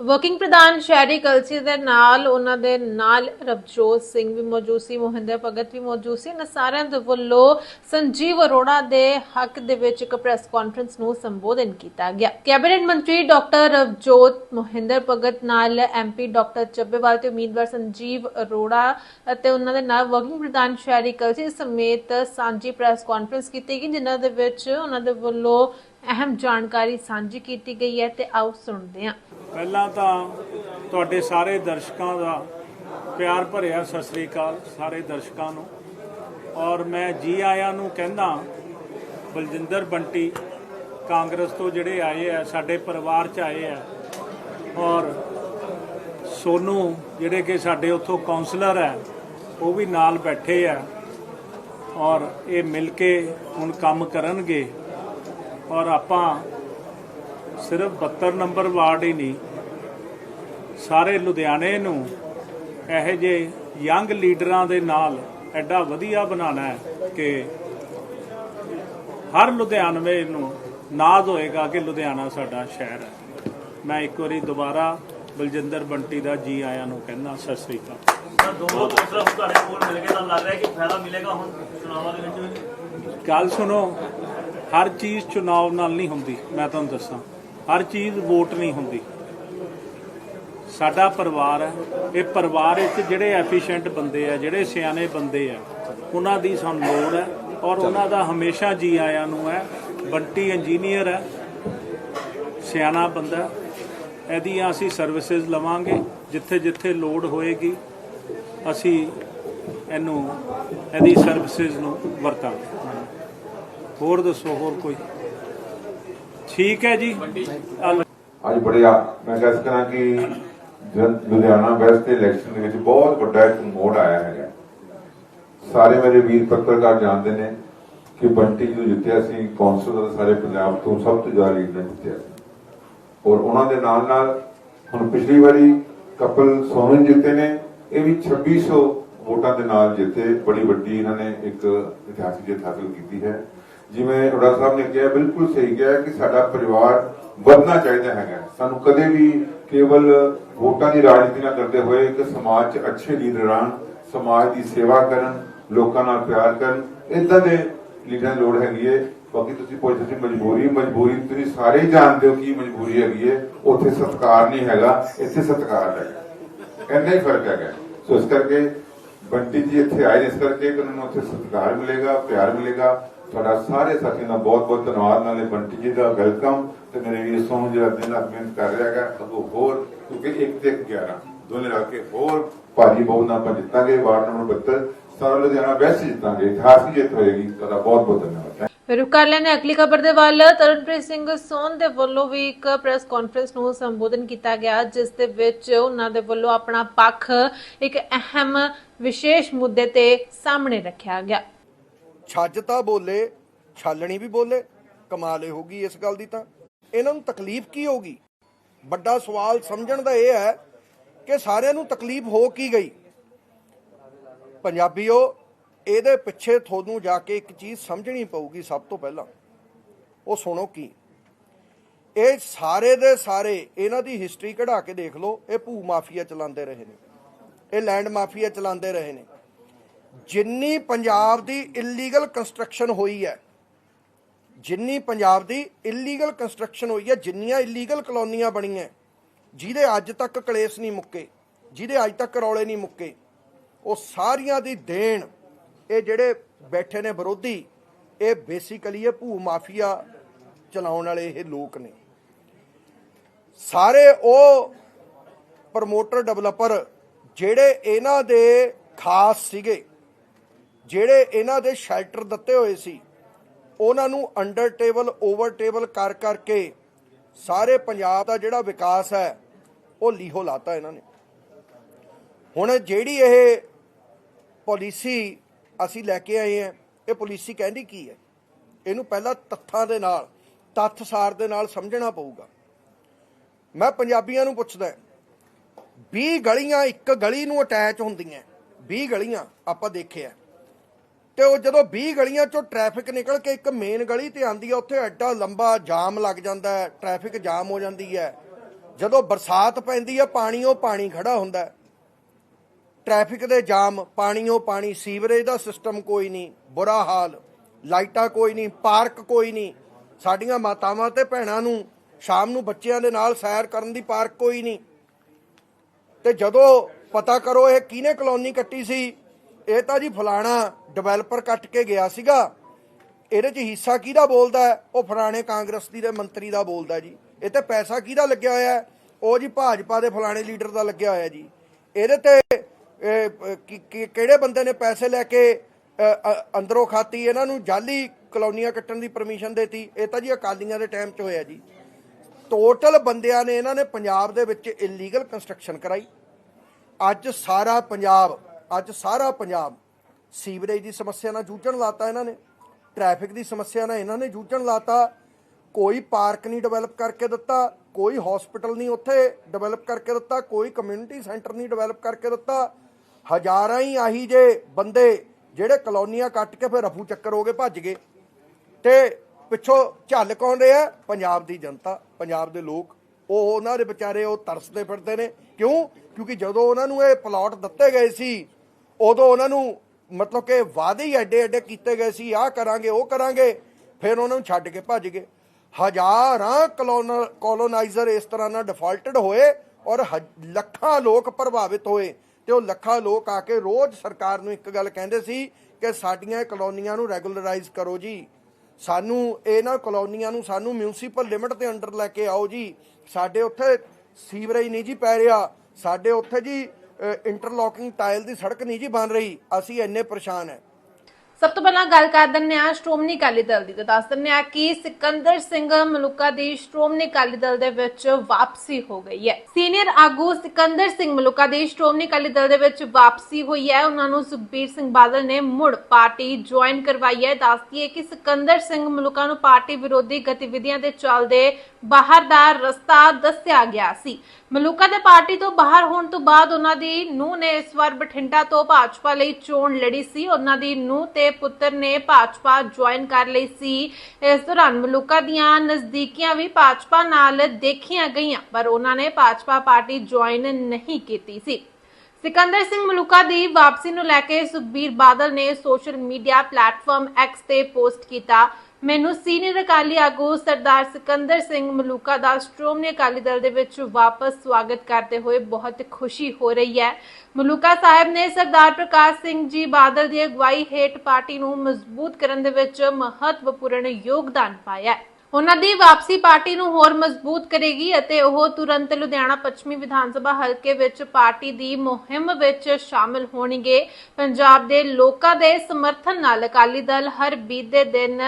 ਵਰਕਿੰਗ ਪ੍ਰਧਾਨ ਸ਼ਹਿਰੀ ਕਲਸੀ ਦੇ ਨਾਲ ਉਹਨਾਂ ਦੇ ਨਾਲ ਰਵਜੋਤ ਸਿੰਘ ਵੀ ਮੌਜੂਦ ਸੀ, ਮੋਹਿੰਦਰ ਭਗਤ ਵੀ ਮੌਜੂਦ ਸੀ। ਇਹਨਾਂ ਸਾਰਿਆਂ ਦੇ ਵੱਲੋਂ ਸੰਜੀਵ ਅਰੋੜਾ ਦੇ ਹੱਕ ਦੇ ਵਿੱਚ ਇੱਕ ਪ੍ਰੈਸ ਕਾਨਫਰੰਸ ਨੂੰ ਸੰਬੋਧਨ ਕੀਤਾ ਗਿਆ। ਕੈਬਨਿਟ ਮੰਤਰੀ ਡਾਕਟਰ ਰਵਜੋਤ, ਮੋਹਿੰਦਰ ਭਗਤ ਨਾਲ ਐਮਪੀ ਡਾਕਟਰ ਚੱਬੇਵਾਲ ਤੇ ਉਮੀਦਵਾਰ ਸੰਜੀਵ ਅਰੋੜਾ ਅਤੇ ਉਹਨਾਂ ਦੇ ਨਾਲ ਵਰਕਿੰਗ ਪ੍ਰਧਾਨ ਸ਼ਹਿਰੀ ਕਲਸੀ ਸਮੇਤ ਸਾਂਝੀ ਪ੍ਰੈਸ ਕਾਨਫਰੰਸ ਕੀਤੀ ਗਈ, ਜਿਨ੍ਹਾਂ ਦੇ ਵਿੱਚ ਉਹਨਾਂ ਦੇ ਵੱਲੋਂ ਅਹਿਮ ਜਾਣਕਾਰੀ ਸਾਂਝੀ ਕੀਤੀ ਗਈ ਹੈ ਤੇ ਆਓ ਸੁਣਦੇ ਹਾਂ। ਪਹਿਲਾਂ ਤਾਂ ਤੁਹਾਡੇ ਸਾਰੇ ਦਰਸ਼ਕਾਂ ਦਾ ਪਿਆਰ ਭਰਿਆ ਸਤਿ ਸ੍ਰੀ ਅਕਾਲ ਸਾਰੇ ਦਰਸ਼ਕਾਂ ਨੂੰ। ਔਰ ਮੈਂ ਜੀ ਆਇਆਂ ਨੂੰ ਕਹਿੰਦਾ ਬਲਜਿੰਦਰ ਬੰਟੀ, ਕਾਂਗਰਸ ਤੋਂ ਜਿਹੜੇ ਆਏ ਆ, ਸਾਡੇ ਪਰਿਵਾਰ ਚ ਆਏ ਆ। ਔਰ ਸੋਨੂ ਜਿਹੜੇ ਕਿ ਸਾਡੇ ਉੱਥੋਂ ਕਾਉਂਸਲਰ ਹੈ, ਉਹ ਵੀ ਨਾਲ ਬੈਠੇ ਆ। ਔਰ ਇਹ ਮਿਲ ਕੇ ਹੁਣ ਕੰਮ ਕਰਨਗੇ। ਔਰ ਆਪਾਂ ਸਿਰਫ 72 ਨੰਬਰ ਵਾਰਡ ਹੀ ਨਹੀਂ ਸਾਰੇ ਲੁਧਿਆਣੇ ਨੂੰ ਇਹੋ ਜਿਹੇ ਯੰਗ ਲੀਡਰਾਂ ਦੇ ਨਾਲ ਐਡਾ ਵਧੀਆ ਬਣਾਉਣਾ ਹੈ ਕਿ ਹਰ ਲੁਧਿਆਣਵੇ ਨੂੰ ਨਾਜ਼ ਹੋਏਗਾ ਕਿ ਲੁਧਿਆਣਾ ਸਾਡਾ ਸ਼ਹਿਰ ਹੈ। ਮੈਂ ਇੱਕ ਵਾਰੀ ਦੁਬਾਰਾ ਬਲਜਿੰਦਰ ਬੰਟੀ ਦਾ ਜੀ ਆਇਆਂ ਨੂੰ ਕਹਿੰਦਾ ਸਤਿ ਸ੍ਰੀ ਅਕਾਲ। ਦੋਨੋਂ ਦੂਸਰਾ ਤੁਹਾਡੇ ਕੋਲ ਮਿਲ ਕੇ ਤਾਂ ਲੱਗ ਰਿਹਾ ਕਿ ਫਾਇਦਾ ਮਿਲੇਗਾ ਹੁਣ ਚੁਣਾਵਾਂ ਦੇ ਵਿੱਚ ਗੱਲ ਸੁਣੋ ਹਰ ਚੀਜ਼ ਚੁਣਾਵ ਨਾਲ ਨਹੀਂ ਹੁੰਦੀ ਮੈਂ ਤੁਹਾਨੂੰ ਦੱਸਾਂ। ਹਰ ਚੀਜ਼ ਵੋਟ ਨਹੀਂ ਹੁੰਦੀ। ਸਾਡਾ ਪਰਿਵਾਰ ਹੈ। ਇਹ ਪਰਿਵਾਰ ਵਿੱਚ ਜਿਹੜੇ ਐਫੀਸ਼ੀਐਂਟ ਬੰਦੇ ਆ ਜਿਹੜੇ ਸਿਆਣੇ ਬੰਦੇ ਆ ਉਹਨਾਂ ਦੀ ਸਾਨੂੰ ਲੋੜ ਹੈ ਔਰ ਉਹਨਾਂ ਦਾ ਹਮੇਸ਼ਾ ਜੀ ਆਇਆਂ ਨੂੰ ਹੈ। ਬੰਟੀ ਇੰਜੀਨੀਅਰ ਹੈ। ਸਿਆਣਾ ਬੰਦਾ। ਇਹਦੀਆਂ ਅਸੀਂ ਸਰਵਿਸਿਜ਼ ਲਵਾਂਗੇ। ਜਿੱਥੇ ਜਿੱਥੇ ਲੋਡ ਹੋਏਗੀ ਅਸੀਂ ਇਹਨੂੰ ਇਹਦੀ ਸਰਵਿਸਿਜ਼ ਨੂੰ ਵਰਤਾਂਗੇ। ਹੋਰ ਦੱਸੋ ਹੋਰ ਕੋਈ? ਠੀਕ ਹੈ ਜੀ। ਅੱਜ ਬੜੇ ਆ ਮੈਂ ਕਹਿ ਸਕਦਾ ਕਿ ਲੁਧਿਆਣਾ ਵੈਸਟ ਦੇ ਇਲੈਕਸ਼ਨ ਦੇ ਵਿੱਚ ਬਹੁਤ ਵੱਡਾ ਇੱਕ ਮੋੜ ਆਇਆ ਹੈਗਾ। ਸਾਰੇ ਮੇਰੇ ਵੀਰ ਪੱਤਰਕਾਰ ਜਾਣਦੇ ਨੇ ਕਿ ਬੰਟੀ ਜੀ ਜਿੱਤਿਆ ਸੀ ਕੌਂਸਲ ਦਾ ਸਾਰੇ ਪੰਜਾਬ ਤੋਂ ਸਭ ਤੋਂ ਜ਼ਿਆਦਾ ਲੀਡ ਨਾਲ ਜਿੱਤਿਆ ਔਰ ਉਹਨਾਂ ਦੇ ਨਾਲ ਨਾਲ ਹੁਣ ਪਿਛਲੀ ਵਾਰੀ ਕਪਲ ਸੋਹਨ ਜਿੱਤੇ ਨੇ ਇਹ ਵੀ 2600 ਵੋਟਾਂ ਦੇ ਨਾਲ ਜਿੱਤੇ। ਬੜੀ ਵੱਡੀ ਇਹਨਾਂ ਨੇ ਇੱਕ ਇਤਿਹਾਸਿਕ ਜਿੱਤ ਹਾਸਲ ਕੀਤੀ ਹੈ। ਜਿਵੇਂ ਰੋੜਾ ਸਾਹਿਬ ਨੇ ਕਿਹਾ ਬਿਲਕੁਲ ਸਹੀ ਕਿਹਾ ਕਿ ਸਾਡਾ ਪਰਿਵਾਰ ਵਧਣਾ ਚਾਹੀਦਾ ਹੈਗਾ। ਸਾਨੂੰ ਕਦੇ ਵੀ ਕੇਵਲ ਵੋਟਾਂ ਦੀ ਰਾਜਨੀਤੀ ਨਾ ਕਰਦੇ ਹੋਏ ਇੱਕ ਸਮਾਜ 'ਚ ਅੱਛੇ ਲੀਡਰ ਆਉਣ ਸਮਾਜ ਦੀ ਸੇਵਾ ਕਰਨ ਲੋਕਾਂ ਨਾਲ ਪਿਆਰ ਕਰਨ ਇਦਾਂ ਦੇ ਲੀਡਰਾਂ ਦੀ ਲੋੜ ਹੈਗੀ ਹੈ ਬਾਕੀ ਤੁਸੀਂ ਪੁੱਛਦੇ ਸੀ ਮਜਬੂਰੀ ਮਜਬੂਰੀ ਤੁਸੀਂ ਸਾਰੇ ਜਾਣਦੇ ਹੋ ਕੀ ਮਜਬੂਰੀ ਹੈਗੀ ਏ। ਉੱਥੇ ਸਤਕਾਰ ਨਹੀਂ ਹੈਗਾ ਇੱਥੇ ਸਤਕਾਰ ਹੈ ਇੰਨਾ ਹੀ ਫ਼ਰਕ ਹੈਗਾ। ਸੋ ਇਸ ਕਰਕੇ ਬੰਟੀ ਜੀ ਇੱਥੇ ਆਏ ਨੇ, ਇਸ ਕਰਕੇ ਕਿ ਉਹਨਾਂ ਨੂੰ ਉੱਥੇ ਸਤਿਕਾਰ ਮਿਲੇਗਾ ਪਿਆਰ ਮਿਲੇਗਾ। ਤੁਹਾਡਾ ਸਾਰੇ ਸਾਥੀਆਂ ਦਾ ਬਹੁਤ ਬਹੁਤ ਧੰਨਵਾਦ। ਨਾਲੇ ਬੰਟੀ ਜੀ ਦਾ ਵੈਲਕਮ ਤੇ ਮੇਰੇ ਵੀਰ ਸੋਹਣ ਜਿਹੜਾ ਦਿਨ ਰਾਤ ਮਿਹਨਤ ਕਰ ਰਿਹਾ ਹੈਗਾ। ਅੱਗੋਂ ਹੋਰ, ਕਿਉਂਕਿ ਇੱਕ ਤੇ 11 ਦੋਨੇ ਰਲ ਕੇ ਹੋਰ ਭਾਰੀ ਬਹੁ ਆਪਾਂ ਜਿੱਤਾਂਗੇ, ਵਾਰਡ ਨੰਬਰ 72 ਸਾਰਾ ਲੁਧਿਆਣਾ ਵੈਸਟ ਜਿੱਤਾਂਗੇ, ਇਤਿਹਾਸਿਕ ਜਿੱਤ ਹੋਏਗੀ। ਤੁਹਾਡਾ ਬਹੁਤ ਬਹੁਤ ਧੰਨਵਾਦ। ਰੁਕ ਕਰ ਅਗਲੀ ਖਬਰ ਦੇ ਵੱਲ। ਤਰਨਪ੍ਰੀਤ ਸਿੰਘ ਸੋਨ ਦੇ ਵੱਲੋਂ ਵੀ ਇੱਕ ਪ੍ਰੈਸ ਕਾਨਫਰੰਸ ਨੂੰ ਸੰਬੋਧਨ ਕੀਤਾ ਗਿਆ, ਜਿਸ ਦੇ ਵਿੱਚ ਉਹਨਾਂ ਦੇ ਵੱਲੋਂ ਆਪਣਾ ਪੱਖ ਇੱਕ ਅਹਿਮ, ਵਿਸ਼ੇਸ਼ ਮੁੱਦੇ ਤੇ ਸਾਹਮਣੇ ਰੱਖਿਆ ਗਿਆ। ਛੱਜ ਤਾਂ ਬੋਲੇ, ਛਾਲਣੀ ਵੀ ਬੋਲੇ, ਕਮਾਲ ਹੋ ਗਈ ਇਸ ਗੱਲ ਦੀ ਤਾਂ। ਇਹਨਾਂ ਨੂੰ ਤਕਲੀਫ ਕੀ ਹੋਗੀ ਵੱਡਾ ਸਵਾਲ ਸਮਝਣ ਦਾ ਇਹ ਹੈ ਕਿ ਸਾਰਿਆਂ ਨੂੰ ਤਕਲੀਫ ਹੋ ਕੀ ਗਈ? ਪੰਜਾਬੀਓ, ਇਹਦੇ ਪਿੱਛੇ ਤੁਹਾਨੂੰ ਜਾ ਕੇ ਇੱਕ ਚੀਜ਼ ਸਮਝਣੀ ਪਊਗੀ ਸਭ ਤੋਂ ਪਹਿਲਾਂ। ਉਹ ਸੁਣੋ ਕੀ। ਇਹ ਸਾਰੇ ਦੇ ਸਾਰੇ ਇਹਨਾਂ ਦੀ ਹਿਸਟਰੀ ਕਢਾ ਕੇ ਦੇਖ ਲਓ, ਇਹ ਭੂ ਮਾਫੀਆ ਚਲਾਉਂਦੇ ਰਹੇ ਨੇ। ਇਹ ਲੈਂਡ ਮਾਫੀਆ ਚਲਾਉਂਦੇ ਰਹੇ ਨੇ। ਜਿੰਨੀ ਪੰਜਾਬ ਦੀ ਇਲੀਗਲ ਕੰਸਟਰਕਸ਼ਨ ਹੋਈ ਹੈ, ਜਿੰਨੀ ਪੰਜਾਬ ਦੀ ਇਲੀਗਲ ਕੰਸਟਰਕਸ਼ਨ ਹੋਈ ਹੈ, ਜਿੰਨੀਆਂ ਇਲੀਗਲ ਕਲੋਨੀਆਂ ਬਣੀਆਂ, ਜਿਹਦੇ ਅੱਜ ਤੱਕ ਕਲੇਸ਼ ਨਹੀਂ ਮੁੱਕੇ, ਜਿਹਦੇ ਅੱਜ ਤੱਕ ਰੌਲੇ ਨਹੀਂ ਮੁੱਕੇ, ਉਹ ਸਾਰੀਆਂ ਦੀ ਦੇਣ, ਇਹ ਜਿਹੜੇ ਬੈਠੇ ਨੇ ਵਿਰੋਧੀ, ਇਹ ਬੇਸਿਕਲੀ ਇਹ ਭੂ ਮਾਫੀਆ ਚਲਾਉਣ ਵਾਲੇ ਇਹ ਲੋਕ ਨੇ। ਸਾਰੇ ਉਹ ਪ੍ਰਮੋਟਰ ਡਿਵੈਲਪਰ ਜਿਹੜੇ ਇਹਨਾਂ ਦੇ ਖਾਸ ਸੀਗੇ ਜਿਹੜੇ ਇਹਨਾਂ ਦੇ ਸ਼ੈਲਟਰ ਦਿੱਤੇ ਹੋਏ ਸੀ, ਉਹਨਾਂ ਨੂੰ ਅੰਡਰ ਟੇਬਲ, ਓਵਰ ਟੇਬਲ ਕਰ ਕਰਕੇ ਸਾਰੇ ਪੰਜਾਬ ਦਾ ਜਿਹੜਾ ਵਿਕਾਸ ਹੈ, ਉਹ ਲੀਹੋ ਲਾਤਾ ਇਹਨਾਂ ਨੇ। ਹੁਣ ਜਿਹੜੀ ਇਹ ਪਾਲਿਸੀ ਅਸੀਂ ਲੈ ਕੇ ਆਏ ਹਾਂ, ਇਹ ਪਾਲਿਸੀ ਕਹਿੰਦੀ ਕੀ ਹੈ? ਇਹਨੂੰ ਪਹਿਲਾਂ ਤੱਥਾਂ ਦੇ ਨਾਲ ਤੱਥਸਾਰ ਦੇ ਨਾਲ ਸਮਝਣਾ ਪਊਗਾ। ਮੈਂ ਪੰਜਾਬੀਆਂ ਨੂੰ ਪੁੱਛਦਾ 20 ਗਲੀਆਂ ਇੱਕ ਗਲੀ ਨੂੰ ਅਟੈਚ ਹੁੰਦੀਆਂ 20 ਗਲੀਆਂ ਆਪਾਂ ਦੇਖਿਆ। ਤੇ ਉਹ ਜਦੋਂ 20 ਗਲੀਆਂ ਚੋਂ ਟ੍ਰੈਫਿਕ ਨਿਕਲ ਕੇ ਇੱਕ ਮੇਨ ਗਲੀ ਤੇ ਆਂਦੀ ਹੈ ਉੱਥੇ ਐਡਾ ਲੰਬਾ ਜਾਮ ਲੱਗ ਜਾਂਦਾ ਹੈ ਟ੍ਰੈਫਿਕ ਜਾਮ ਹੋ ਜਾਂਦੀ ਹੈ। ਜਦੋਂ ਬਰਸਾਤ ਪੈਂਦੀ ਹੈ ਪਾਣੀ ਉਹ ਪਾਣੀ ਖੜਾ ਹੁੰਦਾ ਹੈ। ਟ੍ਰੈਫਿਕ ਦੇ ਜਾਮ ਪਾਣੀ ਪਾਣੀਓ ਪਾਣੀ ਸੀਵਰੇਜ ਦਾ ਸਿਸਟਮ ਕੋਈ ਨਹੀਂ, ਬੁਰਾ ਹਾਲ। ਲਾਈਟਾਂ ਕੋਈ ਨਹੀਂ ਪਾਰਕ ਕੋਈ ਨਹੀਂ। ਸਾਡੀਆਂ ਮਾਤਾਵਾਂ ਤੇ ਭੈਣਾਂ ਨੂੰ ਸ਼ਾਮ ਨੂੰ ਬੱਚਿਆਂ ਦੇ ਨਾਲ ਸੈਰ ਕਰਨ ਦੀ ਪਾਰਕ ਕੋਈ ਨਹੀਂ। ਤੇ ਜਦੋਂ ਪਤਾ ਕਰੋ ਇਹ ਕਿਹਨੇ ਕਲੋਨੀ ਕੱਟੀ ਸੀ ਇਹ ਤਾਂ ਜੀ ਫਲਾਣਾ ਡਿਵੈਲਪਰ ਕੱਟ ਕੇ ਗਿਆ ਸੀਗਾ। ਇਹਦੇ 'ਚ ਹਿੱਸਾ ਕਿਹਦਾ ਬੋਲਦਾ ਉਹ ਫਲਾਣੇ ਕਾਂਗਰਸ ਦੀ ਦੇ ਮੰਤਰੀ ਦਾ ਬੋਲਦਾ ਜੀ। ਇਹ ਤੇ ਪੈਸਾ ਕਿਹਦਾ ਲੱਗਿਆ ਹੋਇਆ ਉਹ ਜੀ ਭਾਜਪਾ ਦੇ ਫਲਾਣੇ ਲੀਡਰ ਦਾ ਲੱਗਿਆ ਹੋਇਆ ਜੀ। ਇਹਦੇ ਤੇ ਕਿਹੜੇ ਬੰਦੇ ਨੇ ਪੈਸੇ ਲੈ ਕੇ ਅੰਦਰੋਂ ਖਾਤੀ ਇਹਨਾਂ ਨੂੰ ਜਾਲੀ ਕਲੋਨੀਆਂ ਕੱਟਣ ਦੀ ਪਰਮਿਸ਼ਨ ਦੇਤੀ। ਇਹ ਤਾਂ ਜੀ ਅਕਾਲੀਆਂ ਦੇ ਟਾਈਮ 'ਚ ਹੋਇਆ ਜੀ। ਟੋਟਲ ਬੰਦਿਆਂ ਨੇ ਇਹਨਾਂ ਨੇ ਪੰਜਾਬ ਦੇ ਵਿੱਚ ਇਲੀਗਲ ਕੰਸਟਰਕਸ਼ਨ ਕਰਾਈ। ਅੱਜ ਸਾਰਾ ਪੰਜਾਬ ਅੱਜ ਸਾਰਾ ਪੰਜਾਬ ਸੀਵਰੇਜ ਦੀ ਸਮੱਸਿਆ ਨਾਲ ਜੂਝਣ ਲਾਤਾ ਇਹਨਾਂ ਨੇ, ਟ੍ਰੈਫਿਕ ਦੀ ਸਮੱਸਿਆ ਨਾਲ ਇਹਨਾਂ ਨੇ ਜੂਝਣ ਲਾਤਾ। ਕੋਈ ਪਾਰਕ ਨਹੀਂ ਡਿਵੈਲਪ ਕਰਕੇ ਦਿੱਤਾ, ਕੋਈ ਹਸਪੀਟਲ ਨਹੀਂ ਉੱਥੇ ਡਿਵੈਲਪ ਕਰਕੇ ਦਿੱਤਾ, ਕੋਈ ਕਮਿਊਨਿਟੀ ਸੈਂਟਰ ਨਹੀਂ ਡਿਵੈਲਪ ਕਰਕੇ ਦਿੱਤਾ। ਹਜ਼ਾਰਾਂ ਹੀ ਆਹੀ ਜੇ ਬੰਦੇ ਜਿਹੜੇ ਕਲੋਨੀਆਂ ਕੱਟ ਕੇ ਫਿਰ ਰਫੂ ਚੱਕਰ ਹੋ ਗਏ, ਭੱਜ ਗਏ। ਤੇ ਪਿੱਛੋਂ ਝੱਲ ਕੌਣ ਰਿਹਾ? ਪੰਜਾਬ ਦੀ ਜਨਤਾ, ਪੰਜਾਬ ਦੇ ਲੋਕ। ਉਹ ਉਹਨਾਂ ਦੇ ਵਿਚਾਰੇ ਉਹ ਤਰਸਦੇ ਫਿਰਦੇ ਨੇ। ਕਿਉਂ? ਕਿਉਂਕਿ ਜਦੋਂ ਉਹਨਾਂ ਨੂੰ ਇਹ ਪਲਾਟ ਦਿੱਤੇ ਗਏ ਸੀ ਉਦੋਂ ਉਹਨਾਂ ਨੂੰ ਮਤਲਬ ਕਿ ਵਾਅਦੇ ਹੀ ਐਡੇ ਐਡੇ ਕੀਤੇ ਗਏ ਸੀ, ਆਹ ਕਰਾਂਗੇ, ਉਹ ਕਰਾਂਗੇ, ਫਿਰ ਉਹਨਾਂ ਨੂੰ ਛੱਡ ਕੇ ਭੱਜ ਗਏ। ਹਜ਼ਾਰਾਂ ਕਲੋਨਾਈਜ਼ਰ ਇਸ ਤਰ੍ਹਾਂ ਨਾਲ ਡਿਫਾਲਟਡ ਹੋਏ ਔਰ ਹ- ਲੱਖਾਂ ਲੋਕ ਪ੍ਰਭਾਵਿਤ ਹੋਏ ਤੇ ਉਹ ਲੱਖਾਂ ਲੋਕ ਆ ਕੇ ਰੋਜ਼ ਸਰਕਾਰ ਨੂੰ ਇੱਕ ਗੱਲ ਕਹਿੰਦੇ ਸੀ ਕਿ ਸਾਡੀਆਂ ਕਲੋਨੀਆਂ ਨੂੰ ਰੈਗੂਲਰਾਈਜ਼ ਕਰੋ ਜੀ। ਸਾਨੂੰ ਇਹਨਾਂ ਕਲੋਨੀਆਂ ਨੂੰ ਸਾਨੂੰ ਮਿਊਨਿਸਪਲ ਲਿਮਟ ਦੇ ਅੰਡਰ ਲੈ ਕੇ ਆਓ ਜੀ। ਸਾਡੇ ਉੱਥੇ ਸੀਵਰੇਜ ਨਹੀਂ ਜੀ ਪੈ ਰਿਹਾ। ਸਾਡੇ ਉੱਥੇ ਜੀ ਇੰਟਰਲੋਕਿੰਗ ਟਾਇਲ ਦੀ ਸੜਕ ਨਹੀਂ ਜੀ ਬਣ ਰਹੀ। ਅਸੀਂ ਇੰਨੇ ਪਰੇਸ਼ਾਨ ਹੈ। ਸਭ ਤੋਂ ਪਹਿਲਾਂ ਗੱਲ ਕਰ ਦਿੰਦੇ ਹਾਂ ਸ਼੍ਰੋਮਣੀ ਅਕਾਲੀ ਦਲ ਦੀ ਤੇ ਦੱਸ ਦਿੰਦੇ ਹਾਂ ਕਿ ਸਿਕੰਦਰ ਸਿੰਘ ਮਲੂਕਾ ਦੀ ਸ਼੍ਰੋਮਣੀ ਅਕਾਲੀ ਦਲ ਦੇ ਵਿੱਚ ਵਾਪਸੀ ਹੋ ਗਈ ਹੈ। ਸੀਨੀਅਰ ਆਗੂ ਸਿਕੰਦਰ ਸਿੰਘ ਮਲੂਕਾ ਦੀ ਸ਼੍ਰੋਮਣੀ ਅਕਾਲੀ ਦਲ ਦੇ ਵਿੱਚ ਵਾਪਸੀ ਹੋਈ ਹੈ। ਉਹਨਾਂ ਨੂੰ ਸੁਖਬੀਰ ਸਿੰਘ ਬਾਦਲ ਨੇ ਮੁੜ ਪਾਰਟੀ ਜੁਆਇਨ ਕਰਵਾਈ ਹੈ। ਦੱਸਦੀ ਹੈ ਕਿ ਸਿਕੰਦਰ ਸਿੰਘ ਮਲੂਕਾ ਨੂੰ ਪਾਰਟੀ ਵਿਰੋਧੀ ਗਤੀਵਿਧੀਆਂ ਦੇ ਚੱਲਦੇ ਬਾਹਰ ਦਾ ਰਸਤਾ ਦੱਸਿਆ ਗਿਆ ਸੀ। ਮਲੂਕਾ ਦੇ ਪਾਰਟੀ ਤੋਂ ਬਾਹਰ ਹੋਣ ਤੋਂ ਬਾਅਦ ਉਹਨਾਂ ਦੀ ਨੂੰਹ ਨੇ ਇਸ ਵਾਰ ਬਠਿੰਡਾ ਤੋਂ ਭਾਜਪਾ ਲਈ ਚੋਣ ਲੜੀ ਸੀ। ਉਹਨਾਂ ਦੀ ਨੂੰਹ ਤੇ ਪੁੱਤਰ ਨੇ ਭਾਜਪਾ ਜੁਆਇਨ ਕਰ ਲਈ ਸੀ। ਇਸ ਦੌਰਾਨ ਮਲੂਕਾ ਦੀਆਂ ਨਜ਼ਦੀਕੀਆਂ ਵੀ ਭਾਜਪਾ ਨਾਲ ਦੇਖੀਆਂ ਗਈਆਂ, ਪਰ ਉਹਨਾਂ ਨੇ ਭਾਜਪਾ ਪਾਰਟੀ ਜੁਆਇਨ ਨਹੀਂ ਕੀਤੀ ਸੀ। ਸਿਕੰਦਰ ਸਿੰਘ ਮਲੂਕਾ ਦੀ ਵਾਪਸੀ ਨੂੰ ਲੈ ਕੇ ਸੁਖਬੀਰ ਬਾਦਲ ਨੇ ਸੋਸ਼ਲ ਮੀਡੀਆ ਪਲੇਟਫਾਰਮ ਐਕਸ ਤੇ ਪੋਸਟ ਕੀਤਾ। ਮੈਨੂੰ ਸੀਨੀਅਰ ਅਕਾਲੀ ਆਗੂ ਸਰਦਾਰ ਸਿਕੰਦਰ ਸਿੰਘ ਮਲੂਕਾ ਦਾ ਸ਼੍ਰੋਮਣੀ ਅਕਾਲੀ ਦਲ ਦੇ ਵਿੱਚ ਵਾਪਸ ਸਵਾਗਤ ਕਰਦੇ ਹੋਏ ਬਹੁਤ ਖੁਸ਼ੀ ਹੋ ਰਹੀ ਹੈ। ਮਲੂਕਾ ਸਾਹਿਬ ਨੇ ਸਰਦਾਰ ਪ੍ਰਕਾਸ਼ ਸਿੰਘ ਜੀ ਬਾਦਲ ਦੀ ਅਗਵਾਈ ਹੇਠ ਪਾਰਟੀ ਨੂੰ ਮਜ਼ਬੂਤ ਕਰਨ ਦੇ ਵਿੱਚ ਮਹੱਤਵਪੂਰਨ ਯੋਗਦਾਨ ਪਾਇਆ ਹੈ। ਉਹਨਾਂ ਦੀ ਵਾਪਸੀ ਪਾਰਟੀ ਨੂੰ ਹੋਰ ਮਜ਼ਬੂਤ ਕਰੇਗੀ ਅਤੇ ਉਹ ਤੁਰੰਤ ਲੁਧਿਆਣਾ ਪੱਛਮੀ ਵਿਧਾਨ ਸਭਾ ਹਲਕੇ ਵਿੱਚ ਪਾਰਟੀ ਦੀ ਮੁਹਿੰਮ ਵਿੱਚ ਸ਼ਾਮਲ ਹੋਣਗੇ। ਪੰਜਾਬ ਦੇ ਲੋਕਾਂ ਦੇ ਸਮਰਥਨ ਨਾਲ ਅਕਾਲੀ ਦਲ ਹਰ ਬੀਤੇ ਦਿਨ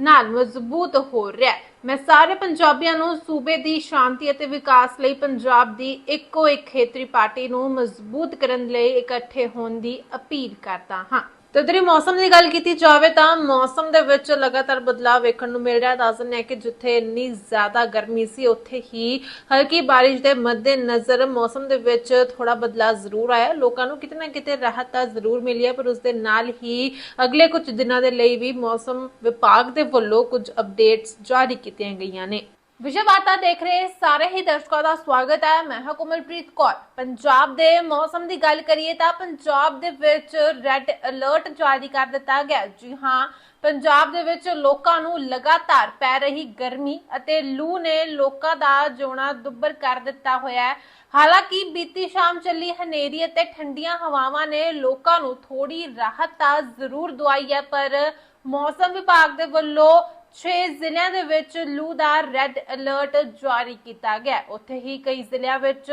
ਨਾਲ ਮਜ਼ਬੂਤ ਹੋ ਰਿਹਾ ਹੈ। ਮੈਂ ਸਾਰੇ ਪੰਜਾਬੀਆਂ ਨੂੰ ਸੂਬੇ ਦੀ ਸ਼ਾਂਤੀ ਅਤੇ ਵਿਕਾਸ ਲਈ ਪੰਜਾਬ ਦੀ ਇੱਕੋ ਇੱਕ ਖੇਤਰੀ ਪਾਰਟੀ ਨੂੰ ਮਜ਼ਬੂਤ ਕਰਨ ਲਈ ਇਕੱਠੇ ਹੋਣ ਦੀ ਅਪੀਲ ਕਰਦਾ ਹਾਂ। ਤੇ ਉਧਰ ਮੌਸਮ ਦੀ ਗੱਲ ਕੀਤੀ ਜਾਵੇ ਤਾਂ ਮੌਸਮ ਦੇ ਵਿੱਚ ਲਗਾਤਾਰ ਬਦਲਾਅ ਵੇਖਣ ਨੂੰ ਮਿਲ ਰਿਹਾ। ਦੱਸ ਦਿੰਦੇ ਹਾਂ ਕਿ ਜਿੱਥੇ ਇੰਨੀ ਜ਼ਿਆਦਾ ਗਰਮੀ ਸੀ, ਉੱਥੇ ਹੀ ਹਲਕੀ ਬਾਰਿਸ਼ ਦੇ ਮੱਦੇ ਨਜ਼ਰ ਮੌਸਮ ਦੇ ਵਿੱਚ ਥੋੜਾ ਬਦਲਾਅ ਜ਼ਰੂਰ ਆਇਆ। ਲੋਕਾਂ ਨੂੰ ਕਿਤੇ ਨਾ ਕਿਤੇ ਰਾਹਤ ਤਾਂ ਜ਼ਰੂਰ ਮਿਲੀ ਹੈ, ਪਰ ਉਸ ਦੇ ਨਾਲ ਹੀ ਅਗਲੇ ਕੁਝ ਦਿਨਾਂ ਦੇ ਲਈ ਵੀ ਮੌਸਮ ਵਿਭਾਗ ਦੇ ਵੱਲੋਂ ਕੁਝ ਅਪਡੇਟਸ ਜਾਰੀ ਕੀਤੀਆਂ ਗਈਆਂ ਨੇ। ਵਿਸ਼ੇ ਵਾਰਤਾ ਦੇਖ ਰਹੇ ਸਾਰੇ ਹੀ ਦਰਸ਼ਕਾਂ ਦਾ ਸਵਾਗਤ ਹੈ। ਮੈਂ ਹਾਂ ਕੋਮਲਪ੍ਰੀਤ ਕੌਰ। ਪੰਜਾਬ ਦੇ ਮੌਸਮ ਦੀ ਗੱਲ ਕਰੀਏ ਤਾਂ ਪੰਜਾਬ ਦੇ ਵਿੱਚ ਰੈੱਡ ਅਲਰਟ ਜਾਰੀ ਕਰ ਦਿੱਤਾ ਗਿਆ ਜੀ ਹਾਂ, ਪੰਜਾਬ ਦੇ ਵਿੱਚ ਲੋਕਾਂ ਨੂੰ ਲਗਾਤਾਰ ਪੈ ਰਹੀ ਗਰਮੀ ਅਤੇ ਲੂ ਨੇ ਲੋਕਾਂ ਦਾ ਜਿਉਣਾ ਦੁੱਬਰ ਕਰ ਦਿੱਤਾ ਹੋਇਆ ਹੈ। ਹਾਲਾਂਕਿ ਬੀਤੀ ਸ਼ਾਮ ਚੱਲੀ ਹਨੇਰੀ ਅਤੇ ਠੰਡੀਆਂ ਹਵਾਵਾਂ ਨੇ ਲੋਕਾਂ ਨੂੰ ਥੋੜੀ ਰਾਹਤ ਤਾਂ ਜ਼ਰੂਰ ਦਵਾਈ ਹੈ, ਪਰ ਮੌਸਮ ਵਿਭਾਗ ਦੇ ਵੱਲੋਂ 6 ਜ਼ਿਲ੍ਹਿਆਂ ਦੇ ਵਿੱਚ ਲੂ ਦਾ ਰੈੱਡ ਅਲਰਟ ਜਾਰੀ ਕੀਤਾ ਗਿਆ। ਉੱਥੇ ਹੀ ਕਈ ਜ਼ਿਲ੍ਹਿਆਂ ਵਿੱਚ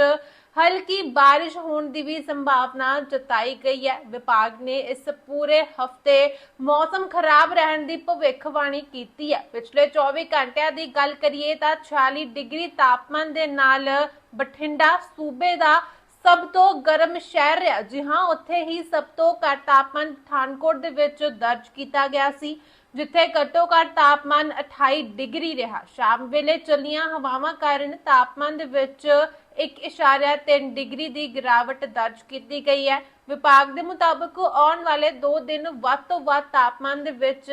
ਹਲਕੀ ਬਾਰਿਸ਼ ਹੋਣ ਦੀ ਵੀ ਸੰਭਾਵਨਾ ਜਤਾਈ ਗਈ ਹੈ। ਵਿਭਾਗ ਨੇ ਇਸ ਪੂਰੇ ਹਫ਼ਤੇ ਮੌਸਮ ਖਰਾਬ ਰਹਿਣ ਦੀ ਭਵਿੱਖਬਾਣੀ ਕੀਤੀ ਹੈ। ਪਿਛਲੇ 24 ਘੰਟਿਆਂ ਦੀ ਗੱਲ ਕਰੀਏ ਤਾਂ 46 ਡਿਗਰੀ ਤਾਪਮਾਨ ਦੇ ਨਾਲ ਬਠਿੰਡਾ, ਸੂਬੇ ਦਾ ਸਭ ਤੋਂ ਗਰਮ ਸ਼ਹਿਰ ਰਿਹਾ। ਜੀ ਹਾਂ, ਉੱਥੇ ਹੀ ਸਭ ਤੋਂ ਘੱਟ ਤਾਪਮਾਨ ਪਠਾਨਕੋਟ ਦੇ ਵਿੱਚ ਦਰਜ ਕੀਤਾ ਗਿਆ ਸੀ। ਜਿੱਥੇ ਘੱਟੋ ਘੱਟ ਤਾਪਮਾਨ 28 ਡਿਗਰੀ ਰਿਹਾ। ਸ਼ਾਮ ਵੇਲੇ ਚੱਲੀਆਂ ਹਵਾਵਾਂ ਕਾਰਨ ਤਾਪਮਾਨ ਦੇ ਵਿੱਚ 1.3 ਡਿਗਰੀ ਦੀ ਗਿਰਾਵਟ ਦਰਜ ਕੀਤੀ ਗਈ ਹੈ। ਵਿਭਾਗ ਦੇ ਮੁਤਾਬਕ ਆਉਣ ਵਾਲੇ 2 ਦਿਨ ਵੱਧ ਤੋਂ ਵੱਧ ਤਾਪਮਾਨ ਦੇ ਵਿੱਚ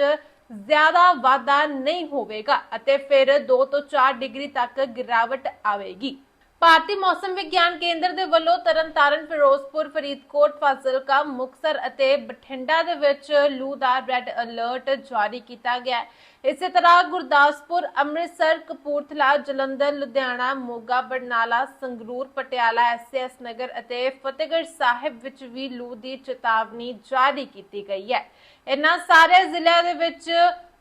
ਜ਼ਿਆਦਾ ਵਾਧਾ ਨਹੀਂ ਹੋਵੇਗਾ ਅਤੇ ਫਿਰ 2 ਤੋਂ 4 ਡਿਗਰੀ ਤੱਕ ਗਿਰਾਵਟ ਆਵੇਗੀ। ਭਾਰਤੀ ਮੌਸਮ ਵਿਗਿਆਨ ਕੇਂਦਰ ਦੇ ਵੱਲੋਂ ਤਰਨਤਾਰਨ, ਫਿਰੋਜ਼ਪੁਰ, ਫਰੀਦਕੋਟ, ਫਾਜ਼ਿਲਕਾ ਮੁਕਸਰ ਅਤੇ ਬਠਿੰਡਾ ਦੇ ਵਿੱਚ ਲੂ ਦਾ ਰੈੱਡ ਅਲਰਟ ਜਾਰੀ ਕੀਤਾ ਗਿਆ ਹੈ। ਇਸੇ ਤਰ੍ਹਾਂ ਗੁਰਦਾਸਪੁਰ, ਅੰਮ੍ਰਿਤਸਰ, ਕਪੂਰਥਲਾ, ਜਲੰਧਰ, ਲੁਧਿਆਣਾ, ਮੋਗਾ, ਬਰਨਾਲਾ, ਸੰਗਰੂਰ, ਪਟਿਆਲਾ, ਐਸਐਸ ਨਗਰ ਅਤੇ ਫਤਿਹਗੜ੍ਹ ਸਾਹਿਬ ਵਿੱਚ ਵੀ ਲੂ ਦੀ ਚੇਤਾਵਨੀ ਜਾਰੀ ਕੀਤੀ ਗਈ ਹੈ। ਇਹਨਾਂ ਸਾਰੇ ਜ਼ਿਲ੍ਹਿਆਂ ਦੇ ਵਿੱਚ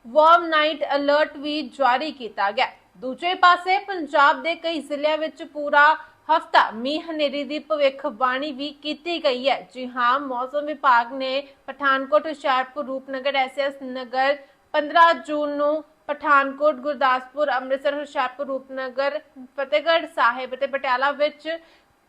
ਵਾਰਮ ਨਾਈਟ ਅਲਰਟ ਵੀ ਜਾਰੀ ਕੀਤਾ ਗਿਆ ਦੂਜੇ ਪਾਸੇ ਪੰਜਾਬ ਦੇ ਕਈ ਜ਼ਿਲ੍ਹਿਆਂ ਵਿੱਚ ਪੂਰਾ ਹਫਤਾ ਮੀਂਹ ਹਨੇਰੀ ਦੀ ਭਵਿੱਖਬਾਣੀ ਵੀ ਕੀਤੀ ਗਈ ਹੈ। ਜੀ ਹਾਂ, ਮੌਸਮ ਵਿਭਾਗ ਨੇ ਪਠਾਨਕੋਟ, ਹੁਸ਼ਿਆਰਪੁਰ, ਰੂਪਨਗਰ, ਐਸਐਸ ਨਗਰ 15 ਜੂਨ ਨੂੰ ਪਠਾਨਕੋਟ, ਗੁਰਦਾਸਪੁਰ, ਅੰਮ੍ਰਿਤਸਰ, ਹੁਸ਼ਿਆਰਪੁਰ, ਰੂਪਨਗਰ, ਫਤਿਹਗੜ੍ਹ ਸਾਹਿਬ ਅਤੇ ਪਟਿਆਲਾ ਵਿੱਚ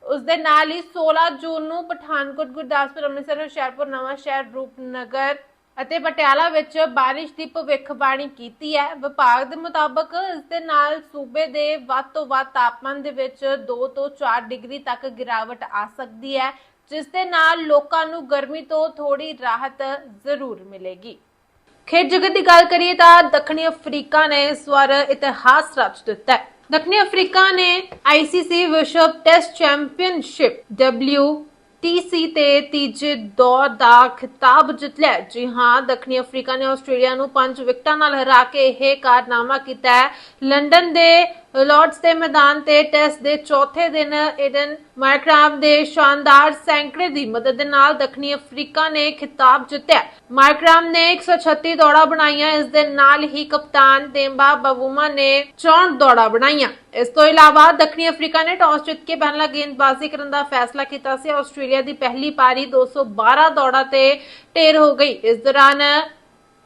ਉਸ ਦੇ ਨਾਲ ਹੀ 16 ਜੂਨ ਨੂੰ ਪਠਾਨਕੋਟ, ਗੁਰਦਾਸਪੁਰ, ਅੰਮ੍ਰਿਤਸਰ, ਹੁਸ਼ਿਆਰਪੁਰ ਨਵਾਂ ਸ਼ਹਿਰ ਰੂਪਨਗਰ ਅਤੇ ਪਟਿਆਲਾ ਵਿੱਚ ਬਾਰਿਸ਼ ਦੀ ਭਵਿੱਖਬਾਣੀ ਕੀਤੀ ਹੈ। ਵਿਭਾਗ ਦੇ ਮੁਤਾਬਕ ਇਸ ਦੇ ਨਾਲ ਸੂਬੇ ਦੇ ਵੱਧ ਤੋਂ ਵੱਧ ਤਾਪਮਾਨ ਦੇ ਵਿੱਚ 2 ਤੋਂ 4 ਡਿਗਰੀ ਤੱਕ ਗਿਰਾਵਟ ਆ ਸਕਦੀ ਹੈ, ਜਿਸ ਦੇ ਨਾਲ ਲੋਕਾਂ ਨੂੰ ਗਰਮੀ ਤੋਂ ਥੋੜੀ ਰਾਹਤ ਜ਼ਰੂਰ ਮਿਲੇਗੀ। ਖੇਡ ਜਗਤ ਦੀ ਗੱਲ ਕਰੀਏ ਤਾਂ ਦੱਖਣੀ ਅਫਰੀਕਾ ਨੇ ਇਸ ਵਾਰ ਇਤਿਹਾਸ ਰਚ ਦਿੱਤਾ ਹੈ। ਦੱਖਣੀ ਅਫਰੀਕਾ ਨੇ ਆਈਸੀਸੀ ਵਿਸ਼ਵ ਟੈਸਟ ਚੈਂਪੀਅਨਸ਼ਿਪ WTC ਤੇ ਤੀਜੇ ਦੌਰ ਦਾ ਖਿਤਾਬ ਜਿੱਤ ਲਿਆ। ਜੀ ਹਾਂ, ਦੱਖਣੀ ਅਫਰੀਕਾ ਨੇ ਆਸਟ੍ਰੇਲੀਆ ਨੂੰ 5 ਵਿਕਟਾਂ ਨਾਲ ਹਰਾ ਕੇ ਇਹ ਕਾਰਨਾਮਾ ਕੀਤਾ ਹੈ। ਲੰਡਨ ਦੇ ਲਾਰਡਸ ਦੇ ਮੈਦਾਨ ਤੇ ਟੈਸਟ ਦੇ ਚੌਥੇ ਦਿਨ ਏਡਨ ਮਾਰਕਰਾਮ ਦੇ ਸ਼ਾਨਦਾਰ ਸੈਂਕੜੇ ਦੀ ਮਦਦ ਨਾਲ ਦੱਖਣੀ ਅਫਰੀਕਾ ਨੇ ਖਿਤਾਬ ਜਿੱਤਿਆ। ਮਾਰਕਰਾਮ ਨੇ 136 ਦੌੜਾਂ ਬਣਾਈਆਂ, ਇਸ ਦੇ ਨਾਲ ਹੀ ਕਪਤਾਨ ਦੇਂਬਾ ਬਵੂਮਾ ਨੇ 64 ਦੌੜਾਂ ਬਣਾਈਆਂ। ਇਸ ਤੋਂ ਇਲਾਵਾ ਦੱਖਣੀ ਅਫਰੀਕਾ ਨੇ ਟਾਸ ਜਿੱਤ ਕੇ ਪਹਿਲਾ ਗੇਂਦਬਾਜ਼ੀ ਕਰਨ ਦਾ ਫੈਸਲਾ ਕੀਤਾ ਸੀ। ਆਸਟ੍ਰੇਲੀਆ ਦੀ ਪਹਿਲੀ ਪਾਰੀ 212 ਦੌੜਾਂ ਤੇ ਢੇਰ ਹੋ ਗਈ। ਇਸ ਦੌਰਾਨ